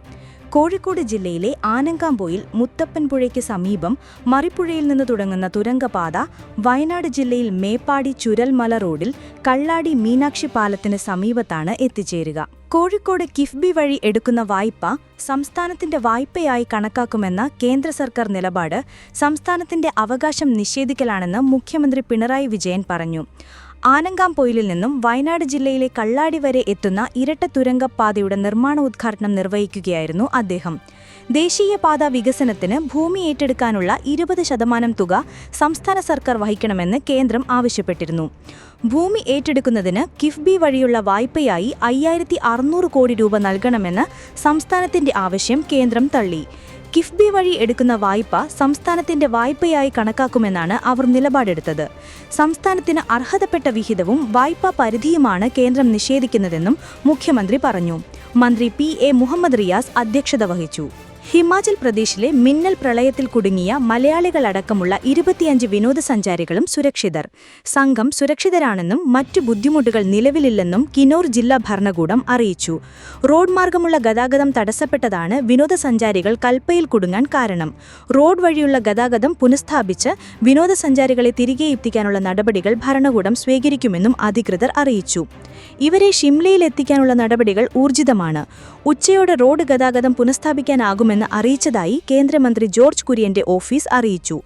കോഴിക്കോട് ജില്ലയിലെ ആനങ്കാമ്പോയിൽ മുത്തപ്പൻപുഴയ്ക്ക് സമീപം മറിപ്പുഴയിൽ നിന്ന് തുടങ്ങുന്ന തുരങ്കപാത വയനാട് ജില്ലയിൽ മേപ്പാടി ചുരൽമല റോഡിൽ കള്ളാടി മീനാക്ഷി പാലത്തിന് സമീപത്താണ് എത്തിച്ചേരുക. കോഴിക്കോട് കിഫ്ബി വഴി എടുക്കുന്ന വായ്പ സംസ്ഥാനത്തിന്റെ വായ്പയായി കണക്കാക്കുമെന്ന കേന്ദ്ര സർക്കാർ നിലപാട് സംസ്ഥാനത്തിന്റെ അവകാശം നിഷേധിക്കലാണെന്ന് മുഖ്യമന്ത്രി പിണറായി വിജയൻ പറഞ്ഞു. ആനങ്കാംപൊയിലിൽ നിന്നും വയനാട് ജില്ലയിലെ കള്ളാടി വരെ എത്തുന്ന ഇരട്ട തുരങ്കപ്പാതയുടെ നിർമ്മാണ ഉദ്ഘാടനം നിർവഹിക്കുകയായിരുന്നു അദ്ദേഹം. ദേശീയപാത വികസനത്തിന് ഭൂമി ഏറ്റെടുക്കാനുള്ള ഇരുപത് ശതമാനം തുക സംസ്ഥാന സർക്കാർ വഹിക്കണമെന്ന് കേന്ദ്രം ആവശ്യപ്പെട്ടിരുന്നു. ഭൂമി ഏറ്റെടുക്കുന്നതിന് കിഫ്ബി വഴിയുള്ള വായ്പയായി അയ്യായിരത്തി കോടി രൂപ നൽകണമെന്ന് സംസ്ഥാനത്തിന്റെ ആവശ്യം കേന്ദ്രം തള്ളി. കിഫ്ബി വഴി എടുക്കുന്ന വായ്പ സംസ്ഥാനത്തിന്റെ വായ്പയായി കണക്കാക്കുമെന്നാണ് അവർ നിലപാടെടുത്തത്. സംസ്ഥാനത്തിന് അർഹതപ്പെട്ട വിഹിതവും വായ്പാ പരിധിയുമാണ് കേന്ദ്രം നിഷേധിക്കുന്നതെന്നും മുഖ്യമന്ത്രി പറഞ്ഞു. മന്ത്രി പി എ മുഹമ്മദ് റിയാസ് അധ്യക്ഷത വഹിച്ചു. ഹിമാചൽ പ്രദേശിലെ മിന്നൽ പ്രളയത്തിൽ കുടുങ്ങിയ മലയാളികളടക്കമുള്ള ഇരുപത്തിയഞ്ച് വിനോദസഞ്ചാരികളും സുരക്ഷിതർ. സംഘം സുരക്ഷിതരാണെന്നും മറ്റു ബുദ്ധിമുട്ടുകൾ നിലവിലില്ലെന്നും കിനോർ ജില്ലാ ഭരണകൂടം അറിയിച്ചു. റോഡ് മാർഗമുള്ള ഗതാഗതം തടസ്സപ്പെട്ടതാണ് വിനോദസഞ്ചാരികൾ കൽപ്പയിൽ കുടുങ്ങാൻ കാരണം. റോഡ് വഴിയുള്ള ഗതാഗതം പുനഃസ്ഥാപിച്ച് വിനോദസഞ്ചാരികളെ തിരികെ എത്തിക്കാനുള്ള നടപടികൾ ഭരണകൂടം സ്വീകരിക്കുമെന്നും അധികൃതർ അറിയിച്ചു. ഇവരെ ഷിംലയിൽ എത്തിക്കാനുള്ള നടപടികൾ ഊർജിതമാണ്. ഉച്ചയോടെ റോഡ് ഗതാഗതം പുനഃസ്ഥാപിക്കാനാകുമെന്ന് അറിയിച്ചതായി കേന്ദ്രമന്ത്രി ജോർജ് കുര്യന്റെ ഓഫീസ് അറിയിച്ചു.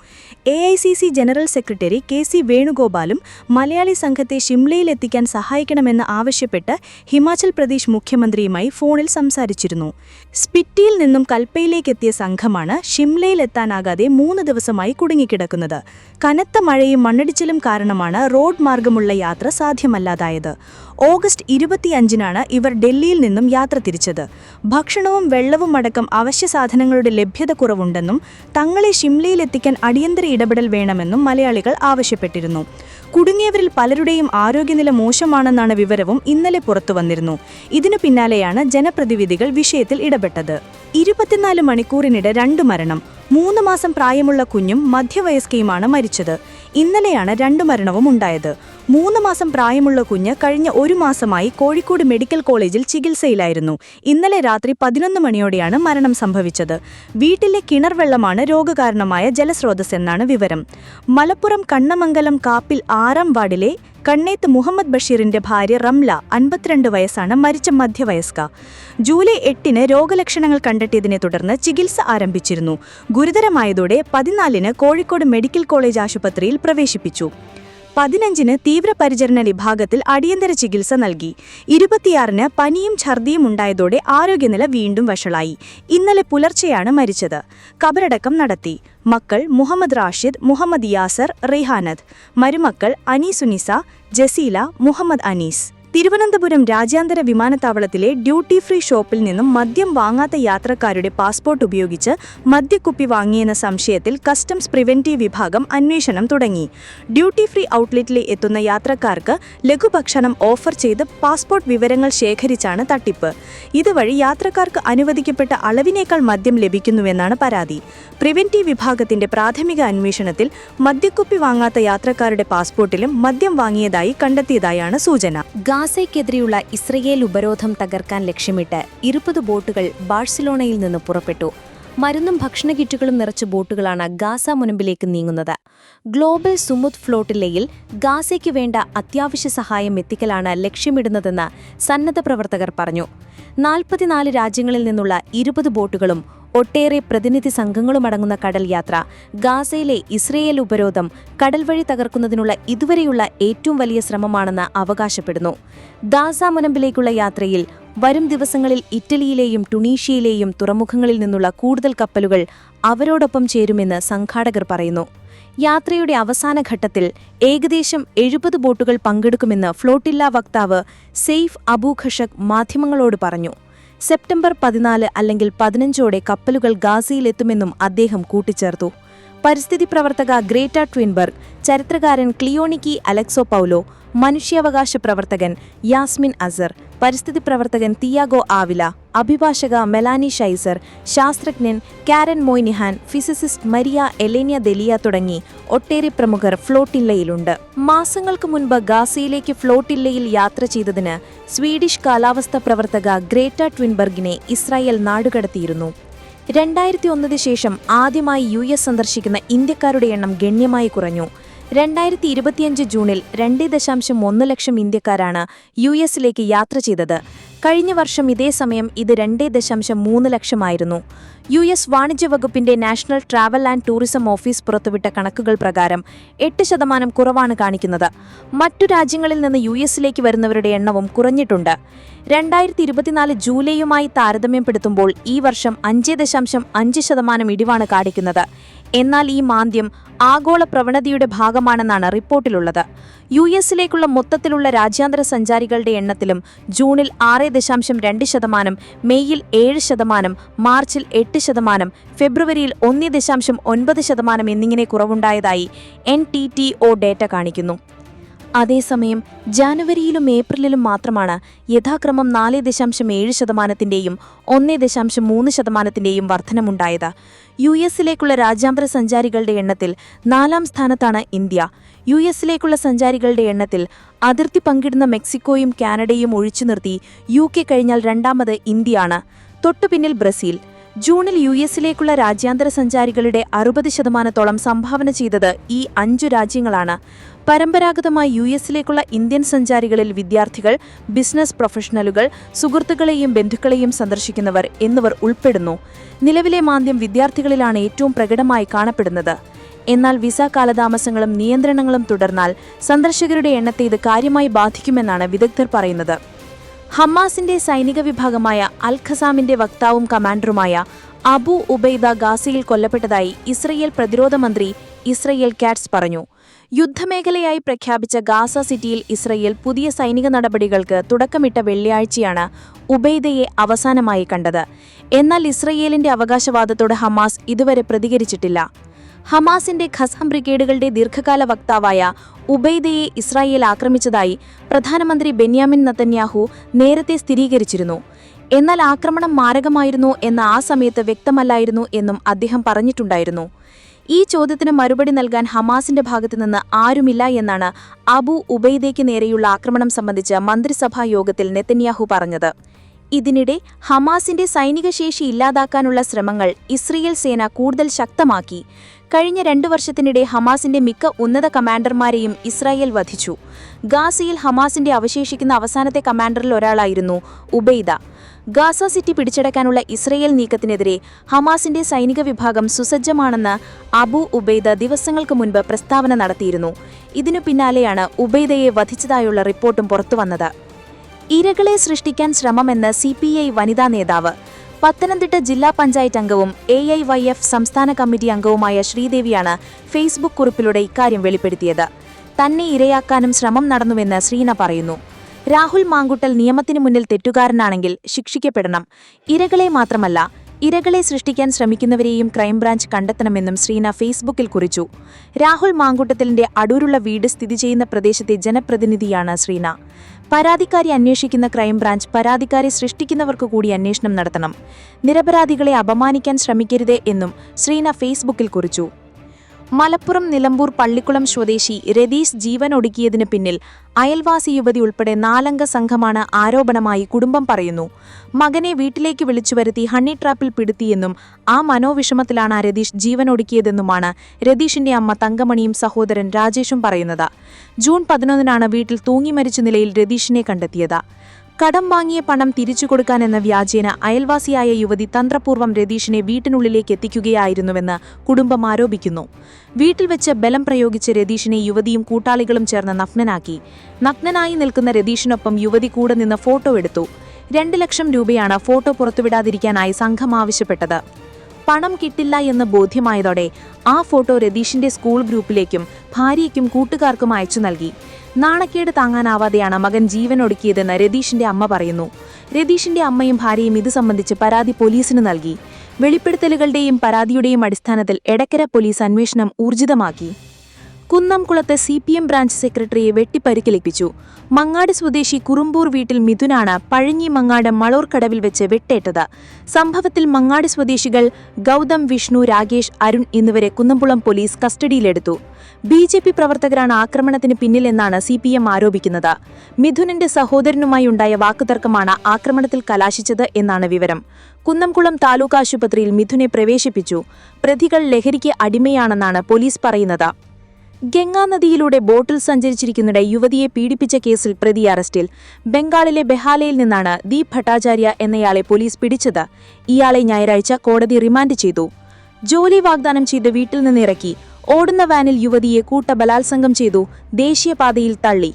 A general secretary K C വേണുഗോപാലും Malayali സംഘത്തെ ഷിംലയിലെത്തിക്കാൻ സഹായിക്കണമെന്ന് ആവശ്യപ്പെട്ട് ഹിമാചൽ പ്രദേശ് മുഖ്യമന്ത്രിയുമായി ഫോണിൽ സംസാരിച്ചിരുന്നു. സ്പിറ്റിയിൽ നിന്നും കൽപ്പയിലേക്കെത്തിയ സംഘമാണ് ഷിംലയിലെത്താനാകാതെ മൂന്ന് ദിവസമായി കുടുങ്ങിക്കിടക്കുന്നത്. കനത്ത മഴയും മണ്ണിടിച്ചിലും കാരണമാണ് റോഡ് മാർഗമുള്ള യാത്ര സാധ്യമല്ലാതായത്. ഓഗസ്റ്റ് ഇരുപത്തിയഞ്ചിനാണ് ഇവർ ഡൽഹിയിൽ നിന്നും യാത്ര തിരിച്ചത്. ഭക്ഷണവും വെള്ളവും അടക്കം അവശ്യ സാധനങ്ങളുടെ ലഭ്യത കുറവുണ്ടെന്നും തങ്ങളെ ഷിംലയിലെത്തിക്കാൻ അടിയന്തര ഇടപെടൽ വേണമെന്നും മലയാളികൾ ആവശ്യപ്പെട്ടിരുന്നു. കുടുങ്ങിയവരിൽ പലരുടെയും ആരോഗ്യനില മോശമാണെന്നാണ് വിവരവും ഇന്നലെ പുറത്തു വന്നിരുന്നു. ഇതിനു പിന്നാലെയാണ് ജനപ്രതിവിധികൾ വിഷയത്തിൽ ഇടപെട്ടത്. ഇരുപത്തിനാല് മണിക്കൂറിനിടെ രണ്ടു മരണം മൂന്ന് മാസം പ്രായമുള്ള കുഞ്ഞും മധ്യവയസ്കയുമാണ് മരിച്ചത്. ഇന്നലെയാണ് രണ്ടു മരണവും ഉണ്ടായത്. മൂന്ന് മാസം പ്രായമുള്ള കുഞ്ഞ് കഴിഞ്ഞ ഒരു മാസമായി കോഴിക്കോട് മെഡിക്കൽ കോളേജിൽ ചികിത്സയിലായിരുന്നു. ഇന്നലെ രാത്രി പതിനൊന്ന് മണിയോടെയാണ് മരണം സംഭവിച്ചത്. വീട്ടിലെ കിണർ വെള്ളമാണ് രോഗകാരണമായ ജലസ്രോതസ് എന്നാണ് വിവരം. മലപ്പുറം കണ്ണമംഗലം കാപ്പിൽ ആറാം വാർഡിലെ കണ്ണേത്ത് മുഹമ്മദ് ബഷീറിന്റെ ഭാര്യ റംല അൻപത്തിരണ്ട് വയസ്സാണ് മരിച്ച മധ്യവയസ്ക. ജൂലൈ എട്ടിന് രോഗലക്ഷണങ്ങൾ കണ്ടെത്തിയതിനെ തുടർന്ന് ചികിത്സ ആരംഭിച്ചിരുന്നു. ഗുരുതരമായതോടെ പതിനാലിന് കോഴിക്കോട് മെഡിക്കൽ കോളേജ് ആശുപത്രിയിൽ പ്രവേശിപ്പിച്ചു. പതിനഞ്ചിന് തീവ്രപരിചരണ വിഭാഗത്തിൽ അടിയന്തര ചികിത്സ നൽകി. ഇരുപത്തിയാറിന് പനിയും ഛർദിയും ഉണ്ടായതോടെ ആരോഗ്യനില വീണ്ടും വഷളായി. ഇന്നലെ പുലർച്ചെയാണ് മരിച്ചത്. കബറടക്കം നടത്തി. മക്കൾ മുഹമ്മദ് റാഷിദ് മുഹമ്മദ് യാസർ റെയ്ഹാനദ്. മരുമക്കൾ അനീസുനിസ ജസീല മുഹമ്മദ് അനീസ്. തിരുവനന്തപുരം രാജ്യാന്തര വിമാനത്താവളത്തിലെ ഡ്യൂട്ടി ഫ്രീ ഷോപ്പിൽ നിന്നും മദ്യം വാങ്ങാത്ത യാത്രക്കാരുടെ പാസ്പോർട്ട് ഉപയോഗിച്ച് മദ്യക്കുപ്പി വാങ്ങിയെന്ന സംശയത്തിൽ കസ്റ്റംസ് പ്രിവെന്റീവ് വിഭാഗം അന്വേഷണം തുടങ്ങി. ഡ്യൂട്ടി ഫ്രീ ഔട്ട്ലെറ്റിലെ എത്തുന്ന യാത്രക്കാർക്ക് ലഘുഭക്ഷണം ഓഫർ ചെയ്ത് പാസ്പോർട്ട് വിവരങ്ങൾ ശേഖരിച്ചാണ് തട്ടിപ്പ്. ഇതുവഴി യാത്രക്കാർക്ക് അനുവദിക്കപ്പെട്ട അളവിനേക്കാൾ മദ്യം ലഭിക്കുന്നുവെന്നാണ് പരാതി. പ്രിവെന്റീവ് വിഭാഗത്തിന്റെ പ്രാഥമിക അന്വേഷണത്തിൽ മദ്യക്കുപ്പി വാങ്ങാത്ത യാത്രക്കാരുടെ പാസ്പോർട്ടിലും മദ്യം വാങ്ങിയതായി കണ്ടെത്തിയതായാണ് സൂചന. ഗാസയ്ക്കെതിരെയുള്ള ഇസ്രയേൽ ഉപരോധം തകർക്കാൻ ലക്ഷ്യമിട്ട് ഇരുപത് ബോട്ടുകൾ ബാഴ്സലോണയിൽ നിന്ന് പുറപ്പെട്ടു. മരുന്നും ഭക്ഷണ കിറ്റുകളും നിറച്ച ബോട്ടുകളാണ് ഗാസ മുനമ്പിലേക്ക് നീങ്ങുന്നത്. ഗ്ലോബൽ സുമുദ് ഫ്ലോട്ടില്ലയിൽ ഗാസയ്ക്ക് വേണ്ട അത്യാവശ്യ സഹായം എത്തിക്കലാണ് ലക്ഷ്യമിടുന്നതെന്ന് സന്നദ്ധ പ്രവർത്തകർ പറഞ്ഞു. നാൽപ്പത്തിനാല് രാജ്യങ്ങളിൽ നിന്നുള്ള ഇരുപത് ബോട്ടുകളും ഒട്ടേറെ പ്രതിനിധി സംഘങ്ങളുമടങ്ങുന്ന കടൽ യാത്ര. ഗാസയിലെ ഇസ്രയേൽ ഉപരോധം കടൽ വഴി തകർക്കുന്നതിനുള്ള ഇതുവരെയുള്ള ഏറ്റവും വലിയ ശ്രമമാണെന്ന് അവകാശപ്പെടുന്നു. ദാസ മുനമ്പിലേക്കുള്ള യാത്രയിൽ വരും ദിവസങ്ങളിൽ ഇറ്റലിയിലെയും ടുണീഷ്യയിലെയും തുറമുഖങ്ങളിൽ നിന്നുള്ള കൂടുതൽ കപ്പലുകൾ അവരോടൊപ്പം ചേരുമെന്ന് സംഘാടകർ പറയുന്നു. യാത്രയുടെ അവസാന ഘട്ടത്തിൽ ഏകദേശം എഴുപത് ബോട്ടുകൾ പങ്കെടുക്കുമെന്ന് ഫ്ലോട്ടില്ല വക്താവ് സെയ്ഫ് അബൂ ഖഷക് മാധ്യമങ്ങളോട് പറഞ്ഞു. സെപ്റ്റംബർ പതിനാല് അല്ലെങ്കിൽ പതിനഞ്ചോടെ കപ്പലുകൾ ഗാസയിലെത്തുമെന്നും അദ്ദേഹം കൂട്ടിച്ചേർത്തു. പരിസ്ഥിതി പ്രവർത്തക ഗ്രേറ്റ ട്വിൻബർഗ് ചരിത്രകാരൻ ക്ലിയോണിക്കി അലക്സോ പൗലോ മനുഷ്യാവകാശ പ്രവർത്തകൻ യാസ്മിൻ അസർ പരിസ്ഥിതി പ്രവർത്തകൻ തിയാഗോ ആവില അഭിഭാഷക മെലാനി ഷൈസർ ശാസ്ത്രജ്ഞൻ കാരൻ മൊയ്നിഹാൻ ഫിസിസിസ്റ്റ് മരിയ എലേനിയ ദെലിയ തുടങ്ങി ഒട്ടേറെ പ്രമുഖർ ഫ്ലോട്ടില്ലയിലുണ്ട്. മാസങ്ങൾക്ക് മുൻപ് ഗാസയിലേക്ക് ഫ്ലോട്ടില്ലയിൽ യാത്ര ചെയ്തതിന് സ്വീഡിഷ് കാലാവസ്ഥ പ്രവർത്തക ഗ്രേറ്റ ട്വിൻബർഗിനെ ഇസ്രായേൽ നാടുകടത്തിയിരുന്നു. രണ്ടായിരത്തി ഒന്നിന് ശേഷം ആദ്യമായി യു എസ് സന്ദർശിക്കുന്ന ഇന്ത്യക്കാരുടെ എണ്ണം ഗണ്യമായി കുറഞ്ഞു. രണ്ടായിരത്തി ഇരുപത്തിയഞ്ച് ജൂണിൽ രണ്ട് ദശാംശം ഒന്ന് ലക്ഷം ഇന്ത്യക്കാരാണ് യു എസിലേക്ക് യാത്ര ചെയ്തത്. കഴിഞ്ഞ വർഷം ഇതേ സമയം ഇത് രണ്ട് ദശാംശം മൂന്ന് ലക്ഷമായിരുന്നു. യു എസ് വാണിജ്യ വകുപ്പിന്റെ national travel and tourism office പുറത്തുവിട്ട കണക്കുകൾ പ്രകാരം എട്ട് ശതമാനം കുറവാണ് കാണിക്കുന്നത്. മറ്റു രാജ്യങ്ങളിൽ നിന്ന് യു എസിലേക്ക് വരുന്നവരുടെ എണ്ണവും കുറഞ്ഞിട്ടുണ്ട്. രണ്ടായിരത്തി ഇരുപത്തിനാല് ജൂലൈയുമായി താരതമ്യപ്പെടുത്തുമ്പോൾ ഈ വർഷം അഞ്ച് ദശാംശം അഞ്ച് ശതമാനം ഇടിവാണ് കാണിക്കുന്നത്. എന്നാൽ ഈ മാന്ദ്യം ആഗോള പ്രവണതയുടെ ഭാഗമാണെന്നാണ് റിപ്പോർട്ടിലുള്ളത്. യു എസിലേക്കുള്ള മൊത്തത്തിലുള്ള രാജ്യാന്തര സഞ്ചാരികളുടെ എണ്ണത്തിലും ജൂണിൽ ആറ് ദശാംശം രണ്ട് ശതമാനം മെയ്യിൽ ഏഴ് ശതമാനം മാർച്ചിൽ എട്ട് ശതമാനം ഫെബ്രുവരിയിൽ ഒന്ന് ദശാംശം ഒൻപത് ശതമാനം എന്നിങ്ങനെ കുറവുണ്ടായതായി എൻ ഡേറ്റ കാണിക്കുന്നു. അതേസമയം ജാനുവരിയിലും ഏപ്രിലിലും മാത്രമാണ് യഥാക്രമം നാല് ദശാംശം ഏഴ് ശതമാനത്തിന്റെയും ഒന്ന് ദശാംശം മൂന്ന് ശതമാനത്തിന്റെയും വർധനമുണ്ടായത്. യു എസിലേക്കുള്ള രാജ്യാന്തര സഞ്ചാരികളുടെ എണ്ണത്തിൽ നാലാം സ്ഥാനത്താണ് ഇന്ത്യ. യു എസിലേക്കുള്ള സഞ്ചാരികളുടെ എണ്ണത്തിൽ അതിർത്തി പങ്കിടുന്ന മെക്സിക്കോയും കാനഡയും ഒഴിച്ചു നിർത്തി യു കെ കഴിഞ്ഞാൽ രണ്ടാമത് ഇന്ത്യയാണ്. തൊട്ടുപിന്നിൽ ബ്രസീൽ. ജൂണിൽ യു എസിലേക്കുള്ള രാജ്യാന്തര സഞ്ചാരികളുടെ അറുപത് ശതമാനത്തോളം സംഭാവന ചെയ്തത് ഈ അഞ്ചു രാജ്യങ്ങളാണ്. പരമ്പരാഗതമായി യു എസിലേക്കുള്ള ഇന്ത്യൻ സഞ്ചാരികളിൽ വിദ്യാർത്ഥികൾ ബിസിനസ് പ്രൊഫഷണലുകൾ സുഹൃത്തുക്കളെയും ബന്ധുക്കളെയും സന്ദർശിക്കുന്നവർ എന്നിവർ ഉൾപ്പെടുന്നു. നിലവിലെ മാന്ദ്യം വിദ്യാർത്ഥികളിലാണ് ഏറ്റവും പ്രകടമായി കാണപ്പെടുന്നത്. എന്നാൽ വിസ കാലതാമസങ്ങളും നിയന്ത്രണങ്ങളും തുടർന്നാൽ സന്ദർശകരുടെ എണ്ണത്തെ ഇത് കാര്യമായി ബാധിക്കുമെന്നാണ് വിദഗ്ധർ പറയുന്നത്. ഹമാസിന്റെ സൈനിക വിഭാഗമായ അൽ ഖസാമിന്റെ വക്താവും കമാൻഡറുമായ അബു ഉബൈദ ഗാസയിൽ കൊല്ലപ്പെട്ടതായി ഇസ്രയേൽ പ്രതിരോധ മന്ത്രി ഇസ്രയേൽ കാറ്റ്സ് പറഞ്ഞു. യുദ്ധമേഖലയായി പ്രഖ്യാപിച്ച ഗാസ സിറ്റിയിൽ ഇസ്രയേൽ പുതിയ സൈനിക നടപടികൾക്ക് തുടക്കമിട്ട വെള്ളിയാഴ്ചയാണ് ഉബൈദയെ അവസാനമായി കണ്ടത്. എന്നാൽ ഇസ്രയേലിന്റെ അവകാശവാദത്തോട് ഹമാസ് ഇതുവരെ പ്രതികരിച്ചിട്ടില്ല. ഹമാസിന്റെ ഖസാം ബ്രിഗേഡുകളുടെ ദീർഘകാല വക്താവായ ഉബൈദയെ ഇസ്രായേൽ ആക്രമിച്ചതായി പ്രധാനമന്ത്രി ബെന്യാമിൻ നത്തന്യാഹു നേരത്തെ സ്ഥിരീകരിച്ചിരുന്നു. എന്നാൽ ആക്രമണം മാരകമായിരുന്നു എന്ന് ആ സമയത്ത് വ്യക്തമല്ലായിരുന്നു എന്നും അദ്ദേഹം പറഞ്ഞിട്ടുണ്ടായിരുന്നു. ഈ ചോദ്യത്തിന് മറുപടി നൽകാൻ ഹമാസിന്റെ ഭാഗത്തുനിന്ന് ആരുമില്ല എന്നാണ് അബു ഉബൈദയ്ക്ക് നേരെയുള്ള ആക്രമണം സംബന്ധിച്ച് മന്ത്രിസഭാ യോഗത്തിൽ നെതന്യാഹു പറഞ്ഞത്. ഇതിനിടെ ഹമാസിന്റെ സൈനിക ശേഷി ഇല്ലാതാക്കാനുള്ള ശ്രമങ്ങൾ ഇസ്രയേൽ സേന കൂടുതൽ ശക്തമാക്കി. കഴിഞ്ഞ രണ്ടു വർഷത്തിനിടെ ഹമാസിന്റെ മിക്ക ഉന്നത കമാൻഡർമാരെയും ഇസ്രായേൽ വധിച്ചു. ഗാസയിൽ ഹമാസിന്റെ അവശേഷിക്കുന്ന അവസാനത്തെ കമാൻഡറിൽ ഒരാളായിരുന്നു ഉബൈദ. ഗാസ സിറ്റി പിടിച്ചടക്കാനുള്ള ഇസ്രയേൽ നീക്കത്തിനെതിരെ ഹമാസിന്റെ സൈനിക വിഭാഗം സുസജ്ജമാണെന്ന് അബു ഉബൈദ ദിവസങ്ങൾക്ക് മുൻപ് പ്രസ്താവന നടത്തിയിരുന്നു. ഇതിനു പിന്നാലെയാണ് ഉബൈദയെ വധിച്ചതായുള്ള റിപ്പോർട്ടും പുറത്തുവന്നത്. ഇരകളെ സൃഷ്ടിക്കാൻ ശ്രമമെന്ന് സി പി ഐ വനിതാ നേതാവ് പത്തനംതിട്ട ജില്ലാ പഞ്ചായത്ത് അംഗവും എ ഐ വൈ എഫ് സംസ്ഥാന കമ്മിറ്റി അംഗവുമായ ശ്രീദേവിയാണ് ഫേസ്ബുക്ക് കുറിപ്പിലൂടെ ഇക്കാര്യം വെളിപ്പെടുത്തിയത്. തന്നെ ഇരയാക്കാനും ശ്രമം നടന്നുവെന്ന് ശ്രീന പറയുന്നു. രാഹുൽ മാങ്കുട്ടൽ നിയമത്തിനു മുന്നിൽ തെറ്റുകാരനാണെങ്കിൽ ശിക്ഷിക്കപ്പെടണം. ഇരകളെ മാത്രമല്ല ഇരകളെ സൃഷ്ടിക്കാൻ ശ്രമിക്കുന്നവരെയും ക്രൈംബ്രാഞ്ച് കണ്ടെത്തണമെന്നും ശ്രീന ഫേസ്ബുക്കിൽ കുറിച്ചു. രാഹുൽ മാങ്കുട്ടത്തിലിന്റെ അടൂരുള്ള വീട് സ്ഥിതി ചെയ്യുന്ന പ്രദേശത്തെ ജനപ്രതിനിധിയാണ് ശ്രീന. പരാതിക്കാരി അന്വേഷിക്കുന്ന ക്രൈംബ്രാഞ്ച് പരാതിക്കാരെ സൃഷ്ടിക്കുന്നവർക്ക് കൂടി അന്വേഷണം നടത്തണം. നിരപരാധികളെ അപമാനിക്കാൻ ശ്രമിക്കരുത് എന്നും ശ്രീന ഫേസ്ബുക്കിൽ കുറിച്ചു. മലപ്പുറം നിലമ്പൂർ പള്ളിക്കുളം സ്വദേശി രതീഷ് ജീവൻ ഒടുക്കിയതിന് പിന്നിൽ അയൽവാസി യുവതി ഉൾപ്പെടെ നാലംഗ സംഘമാണ് ആരോപണമായി കുടുംബം പറയുന്നു. മകനെ വീട്ടിലേക്ക് വിളിച്ചു വരുത്തി ഹണി ട്രാപ്പിൽ പിടുത്തിയെന്നും ആ മനോവിഷമത്തിലാണ് രതീഷ് ജീവൻ ഒടുക്കിയതെന്നുമാണ് രതീഷിന്റെ അമ്മ തങ്കമണിയും സഹോദരൻ രാജേഷും പറയുന്നത്. ജൂൺ പതിനൊന്നിനാണ് വീട്ടിൽ തൂങ്ങി മരിച്ച നിലയിൽ രതീഷിനെ കണ്ടെത്തിയത്. കടം വാങ്ങിയ പണം തിരിച്ചു കൊടുക്കാനെന്ന വ്യാജേന അയൽവാസിയായ യുവതി തന്ത്രപൂർവം രതീഷിനെ വീട്ടിനുള്ളിലേക്ക് എത്തിക്കുകയായിരുന്നുവെന്ന് കുടുംബം ആരോപിക്കുന്നു. വീട്ടിൽ വെച്ച് ബലം പ്രയോഗിച്ച് രതീഷിനെ യുവതിയും കൂട്ടാളികളും ചേർന്ന് നഗ്നനാക്കി. നഗ്നനായി നിൽക്കുന്ന രതീഷിനൊപ്പം യുവതി കൂടെ നിന്ന് ഫോട്ടോ എടുത്തു. രണ്ട് ലക്ഷം രൂപയാണ് ഫോട്ടോ പുറത്തുവിടാതിരിക്കാനായി സംഘം ആവശ്യപ്പെട്ടത്. പണം കിട്ടില്ല എന്ന് ബോധ്യമായതോടെ ആ ഫോട്ടോ രതീഷിന്റെ സ്കൂൾ ഗ്രൂപ്പിലേക്കും ഭാര്യയ്ക്കും കൂട്ടുകാർക്കും അയച്ചു നൽകി. നാണക്കേട് താങ്ങാനാവാതെയാണ് മകൻ ജീവൻ ഒടുക്കിയതെന്ന് രതീഷിന്റെ അമ്മ പറയുന്നു. രതീഷിന്റെ അമ്മയും ഭാര്യയും ഇത് സംബന്ധിച്ച് പരാതി പോലീസിന് നൽകി. വെളിപ്പെടുത്തലുകളുടെയും പരാതിയുടെയും അടിസ്ഥാനത്തിൽ എടക്കര പോലീസ് അന്വേഷണം ഊർജിതമാക്കി. കുന്നംകുളത്ത് സി പി എം ബ്രാഞ്ച് സെക്രട്ടറിയെ വെട്ടിപ്പരിക്കേൽപ്പിച്ചു മങ്ങാട് സ്വദേശി കുറുമ്പൂർ വീട്ടിൽ മിഥുനാണ് പഴഞ്ഞി മങ്ങാട് മളോർക്കടവിൽ വെച്ച് വെട്ടേറ്റത്. സംഭവത്തിൽ മങ്ങാട് സ്വദേശികൾ ഗൗതം വിഷ്ണു രാകേഷ് അരുൺ എന്നിവരെ കുന്നംകുളം പോലീസ് കസ്റ്റഡിയിലെടുത്തു. ബി ജെ പി പ്രവർത്തകരാണ് ആക്രമണത്തിന് പിന്നിലെന്നാണ് സി പി എം ആരോപിക്കുന്നത്. മിഥുനന്റെ സഹോദരനുമായി ഉണ്ടായ വാക്കുതർക്കമാണ് ആക്രമണത്തിൽ കലാശിച്ചത് എന്നാണ് വിവരം. കുന്നംകുളം താലൂക്ക് ആശുപത്രിയിൽ മിഥുനെ പ്രവേശിപ്പിച്ചു. പ്രതികൾ ലഹരിക്ക് അടിമയാണെന്നാണ് പോലീസ് പറയുന്നത്. ഗംഗാനദിയിലൂടെ ബോട്ടിൽ സഞ്ചരിച്ചിരിക്കുന്നിടെ യുവതിയെ പീഡിപ്പിച്ച കേസിൽ പ്രതി അറസ്റ്റിൽ. ബംഗാളിലെ ബെഹാലയിൽ നിന്നാണ് ദീപ് ഭട്ടാചാര്യ എന്നയാളെ പോലീസ് പിടിച്ചത്. ഇയാളെ ഞായറാഴ്ച കോടതി റിമാൻഡ് ചെയ്തു. ജോലി വാഗ്ദാനം ചെയ്ത് വീട്ടിൽ നിന്നിറക്കി ഓടുന്ന വാനിൽ യുവതിയെ കൂട്ട ബലാത്സംഗം ചെയ്തു ദേശീയപാതയിൽ തള്ളി.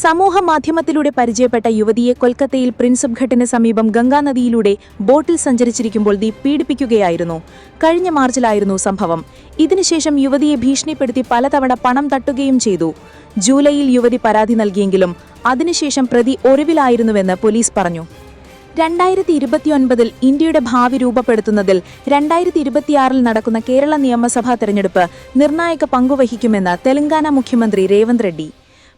സമൂഹ മാധ്യമത്തിലൂടെ പരിചയപ്പെട്ട യുവതിയെ കൊൽക്കത്തയിൽ പ്രിൻസപ്പ് ഘട്ടിന് സമീപം ഗംഗാനദിയിലൂടെ ബോട്ടിൽ സഞ്ചരിച്ചിരിക്കുമ്പോൾ ദീപ് പീഡിപ്പിക്കുകയായിരുന്നു. കഴിഞ്ഞ മാർച്ചിലായിരുന്നു സംഭവം. ഇതിനുശേഷം യുവതിയെ ഭീഷണിപ്പെടുത്തി പലതവണ പണം തട്ടുകയും ചെയ്തു. ജൂലൈയിൽ യുവതി പരാതി നൽകിയെങ്കിലും അതിനുശേഷം പ്രതി ഒളിവിലായിരുന്നുവെന്ന് പോലീസ് പറഞ്ഞു. രണ്ടായിരത്തി ഇരുപത്തിയൊൻപതിൽ ഇന്ത്യയുടെ ഭാവി രൂപപ്പെടുത്തുന്നതിൽ രണ്ടായിരത്തി ഇരുപത്തിയാറിൽ നടക്കുന്ന കേരള നിയമസഭാ തെരഞ്ഞെടുപ്പ് നിർണായക പങ്കുവഹിക്കുമെന്ന് തെലങ്കാന മുഖ്യമന്ത്രി രേവന്ത് റെഡ്ഡി.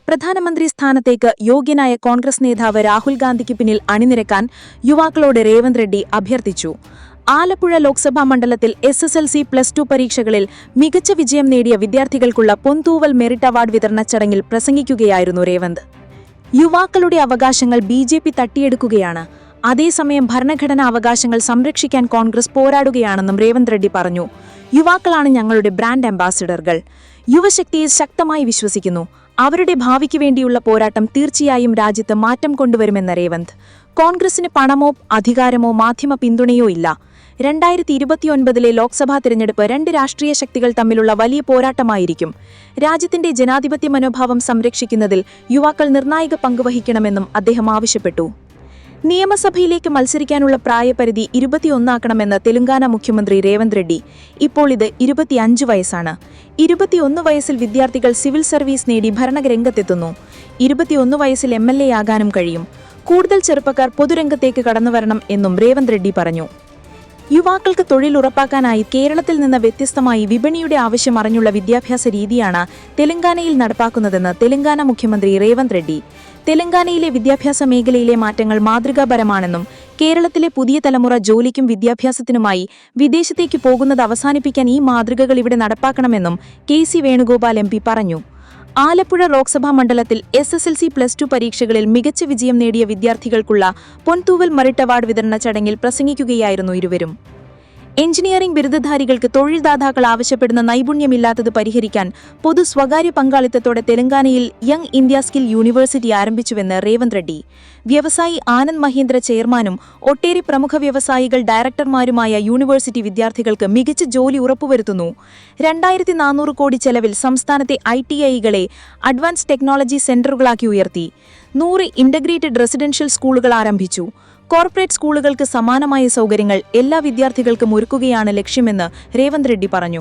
പ്രധാനമന്ത്രി സ്ഥാനത്തേക്ക് യോഗ്യനായ കോൺഗ്രസ് നേതാവ് രാഹുൽ ഗാന്ധിക്ക് പിന്നിൽ അണിനിരക്കാൻ യുവാക്കളോട് രേവന്ത് റെഡ്ഡി അഭ്യർത്ഥിച്ചു. ആലപ്പുഴ ലോക്സഭാ മണ്ഡലത്തിൽ S S L C plus two പരീക്ഷകളിൽ മികച്ച വിജയം നേടിയ വിദ്യാർത്ഥികൾക്കുള്ള പൊന്തൂവൽ മെറിറ്റ് അവാർഡ് വിതരണ ചടങ്ങിൽ പ്രസംഗിക്കുകയായിരുന്നു രേവന്ത്. യുവാക്കളുടെ അവകാശങ്ങൾ ബി തട്ടിയെടുക്കുകയാണ് അതേസമയം ഭരണഘടനാ അവകാശങ്ങൾ സംരക്ഷിക്കാൻ കോൺഗ്രസ് പോരാടുകയാണെന്നും രേവന്ത് റെഡ്ഡി പറഞ്ഞു. യുവാക്കളാണ് ഞങ്ങളുടെ ബ്രാൻഡ് അംബാസിഡറുകൾ. യുവശക്തിയെ ശക്തമായി വിശ്വസിക്കുന്നു. അവരുടെ ഭാവിക്ക് വേണ്ടിയുള്ള പോരാട്ടം തീർച്ചയായും രാജ്യത്ത് മാറ്റം കൊണ്ടുവരുമെന്ന രേവന്ത്. കോൺഗ്രസിന് പണമോ അധികാരമോ മാധ്യമ പിന്തുണയോ ഇല്ല. രണ്ടായിരത്തി ഇരുപത്തിയൊൻപതിലെ ലോക്സഭാ തിരഞ്ഞെടുപ്പ് രണ്ട് രാഷ്ട്രീയ ശക്തികൾ തമ്മിലുള്ള വലിയ പോരാട്ടമായിരിക്കും. രാജ്യത്തിന്റെ ജനാധിപത്യ മനോഭാവം സംരക്ഷിക്കുന്നതിൽ യുവാക്കൾ നിർണായക പങ്കുവഹിക്കണമെന്നും അദ്ദേഹം ആവശ്യപ്പെട്ടു. നിയമസഭയിലേക്ക് മത്സരിക്കാനുള്ള പ്രായപരിധി ഇരുപത്തിയൊന്നാക്കണമെന്ന് തെലങ്കാന മുഖ്യമന്ത്രി രേവന്ത് റെഡ്ഡി. ഇപ്പോൾ ഇത് ഇരുപത്തിയഞ്ച് വയസ്സാണ്. ഇരുപത്തിയൊന്ന് വയസ്സിൽ വിദ്യാർത്ഥികൾ സിവിൽ സർവീസ് നേടി ഭരണരംഗത്തെത്തുന്നു. ഇരുപത്തിയൊന്ന് വയസ്സിൽ എം എൽ എ ആകാനും കഴിയും. കൂടുതൽ ചെറുപ്പക്കാർ പൊതുരംഗത്തേക്ക് കടന്നുവരണം എന്നും രേവന്ത് റെഡ്ഡി പറഞ്ഞു. യുവാക്കൾക്ക് തൊഴിൽ ഉറപ്പാക്കാനായി കേരളത്തിൽ നിന്ന് വ്യത്യസ്തമായി വിപണിയുടെ ആവശ്യം അറിഞ്ഞുള്ള വിദ്യാഭ്യാസ രീതിയാണ് തെലങ്കാനയിൽ നടപ്പാക്കുന്നതെന്ന് തെലങ്കാന മുഖ്യമന്ത്രി രേവന്ത് റെഡ്ഡി. തെലങ്കാനയിലെ വിദ്യാഭ്യാസ മേഖലയിലെ മാറ്റങ്ങൾ മാതൃകാപരമാണെന്നും കേരളത്തിലെ പുതിയ തലമുറ ജോലിക്കും വിദ്യാഭ്യാസത്തിനുമായി വിദേശത്തേക്ക് പോകുന്നത് അവസാനിപ്പിക്കാൻ ഈ മാതൃകകൾ ഇവിടെ നടപ്പാക്കണമെന്നും K C Venugopal M P പറഞ്ഞു. ആലപ്പുഴ ലോക്സഭാ മണ്ഡലത്തിൽ S S L C plus two പരീക്ഷകളിൽ മികച്ച വിജയം നേടിയ വിദ്യാർത്ഥികൾക്കുള്ള പൊൻതൂവൽ മെറിറ്റ് അവാർഡ് വിതരണ ചടങ്ങിൽ പ്രസംഗിക്കുകയായിരുന്നു ഇരുവരും. എഞ്ചിനീയറിംഗ് ബിരുദധാരികൾക്ക് തൊഴിൽദാതാക്കൾ ആവശ്യപ്പെടുന്ന നൈപുണ്യമില്ലാത്തത് പരിഹരിക്കാൻ പൊതു സ്വകാര്യ പങ്കാളിത്തത്തോടെ തെലങ്കാനയിൽ യങ് ഇന്ത്യ സ്കിൽ യൂണിവേഴ്സിറ്റി ആരംഭിച്ചുവെന്ന് രേവന്ത് റെഡ്ഡി. വ്യവസായി ആനന്ദ് മഹീന്ദ്ര ചെയർമാനും ഒട്ടേറെ പ്രമുഖ വ്യവസായികൾ ഡയറക്ടർമാരുമായ യൂണിവേഴ്സിറ്റി വിദ്യാർത്ഥികൾക്ക് മികച്ച ജോലി ഉറപ്പുവരുത്തുന്നു. രണ്ടായിരത്തി നാനൂറ് കോടി ചെലവിൽ സംസ്ഥാനത്തെ ഐ ടി ഐകളെ അഡ്വാൻസ് ടെക്നോളജി സെന്ററുകളാക്കി ഉയർത്തി. നൂറ് ഇന്റഗ്രേറ്റഡ് റെസിഡൻഷ്യൽ സ്കൂളുകൾ ആരംഭിച്ചു. കോർപ്പറേറ്റ് സ്കൂളുകൾക്ക് സമാനമായ സൗകര്യങ്ങൾ എല്ലാ വിദ്യാർത്ഥികൾക്കും ഒരുക്കുകയാണ് ലക്ഷ്യമെന്ന് രേവന്ത് റെഡ്ഡി പറഞ്ഞു.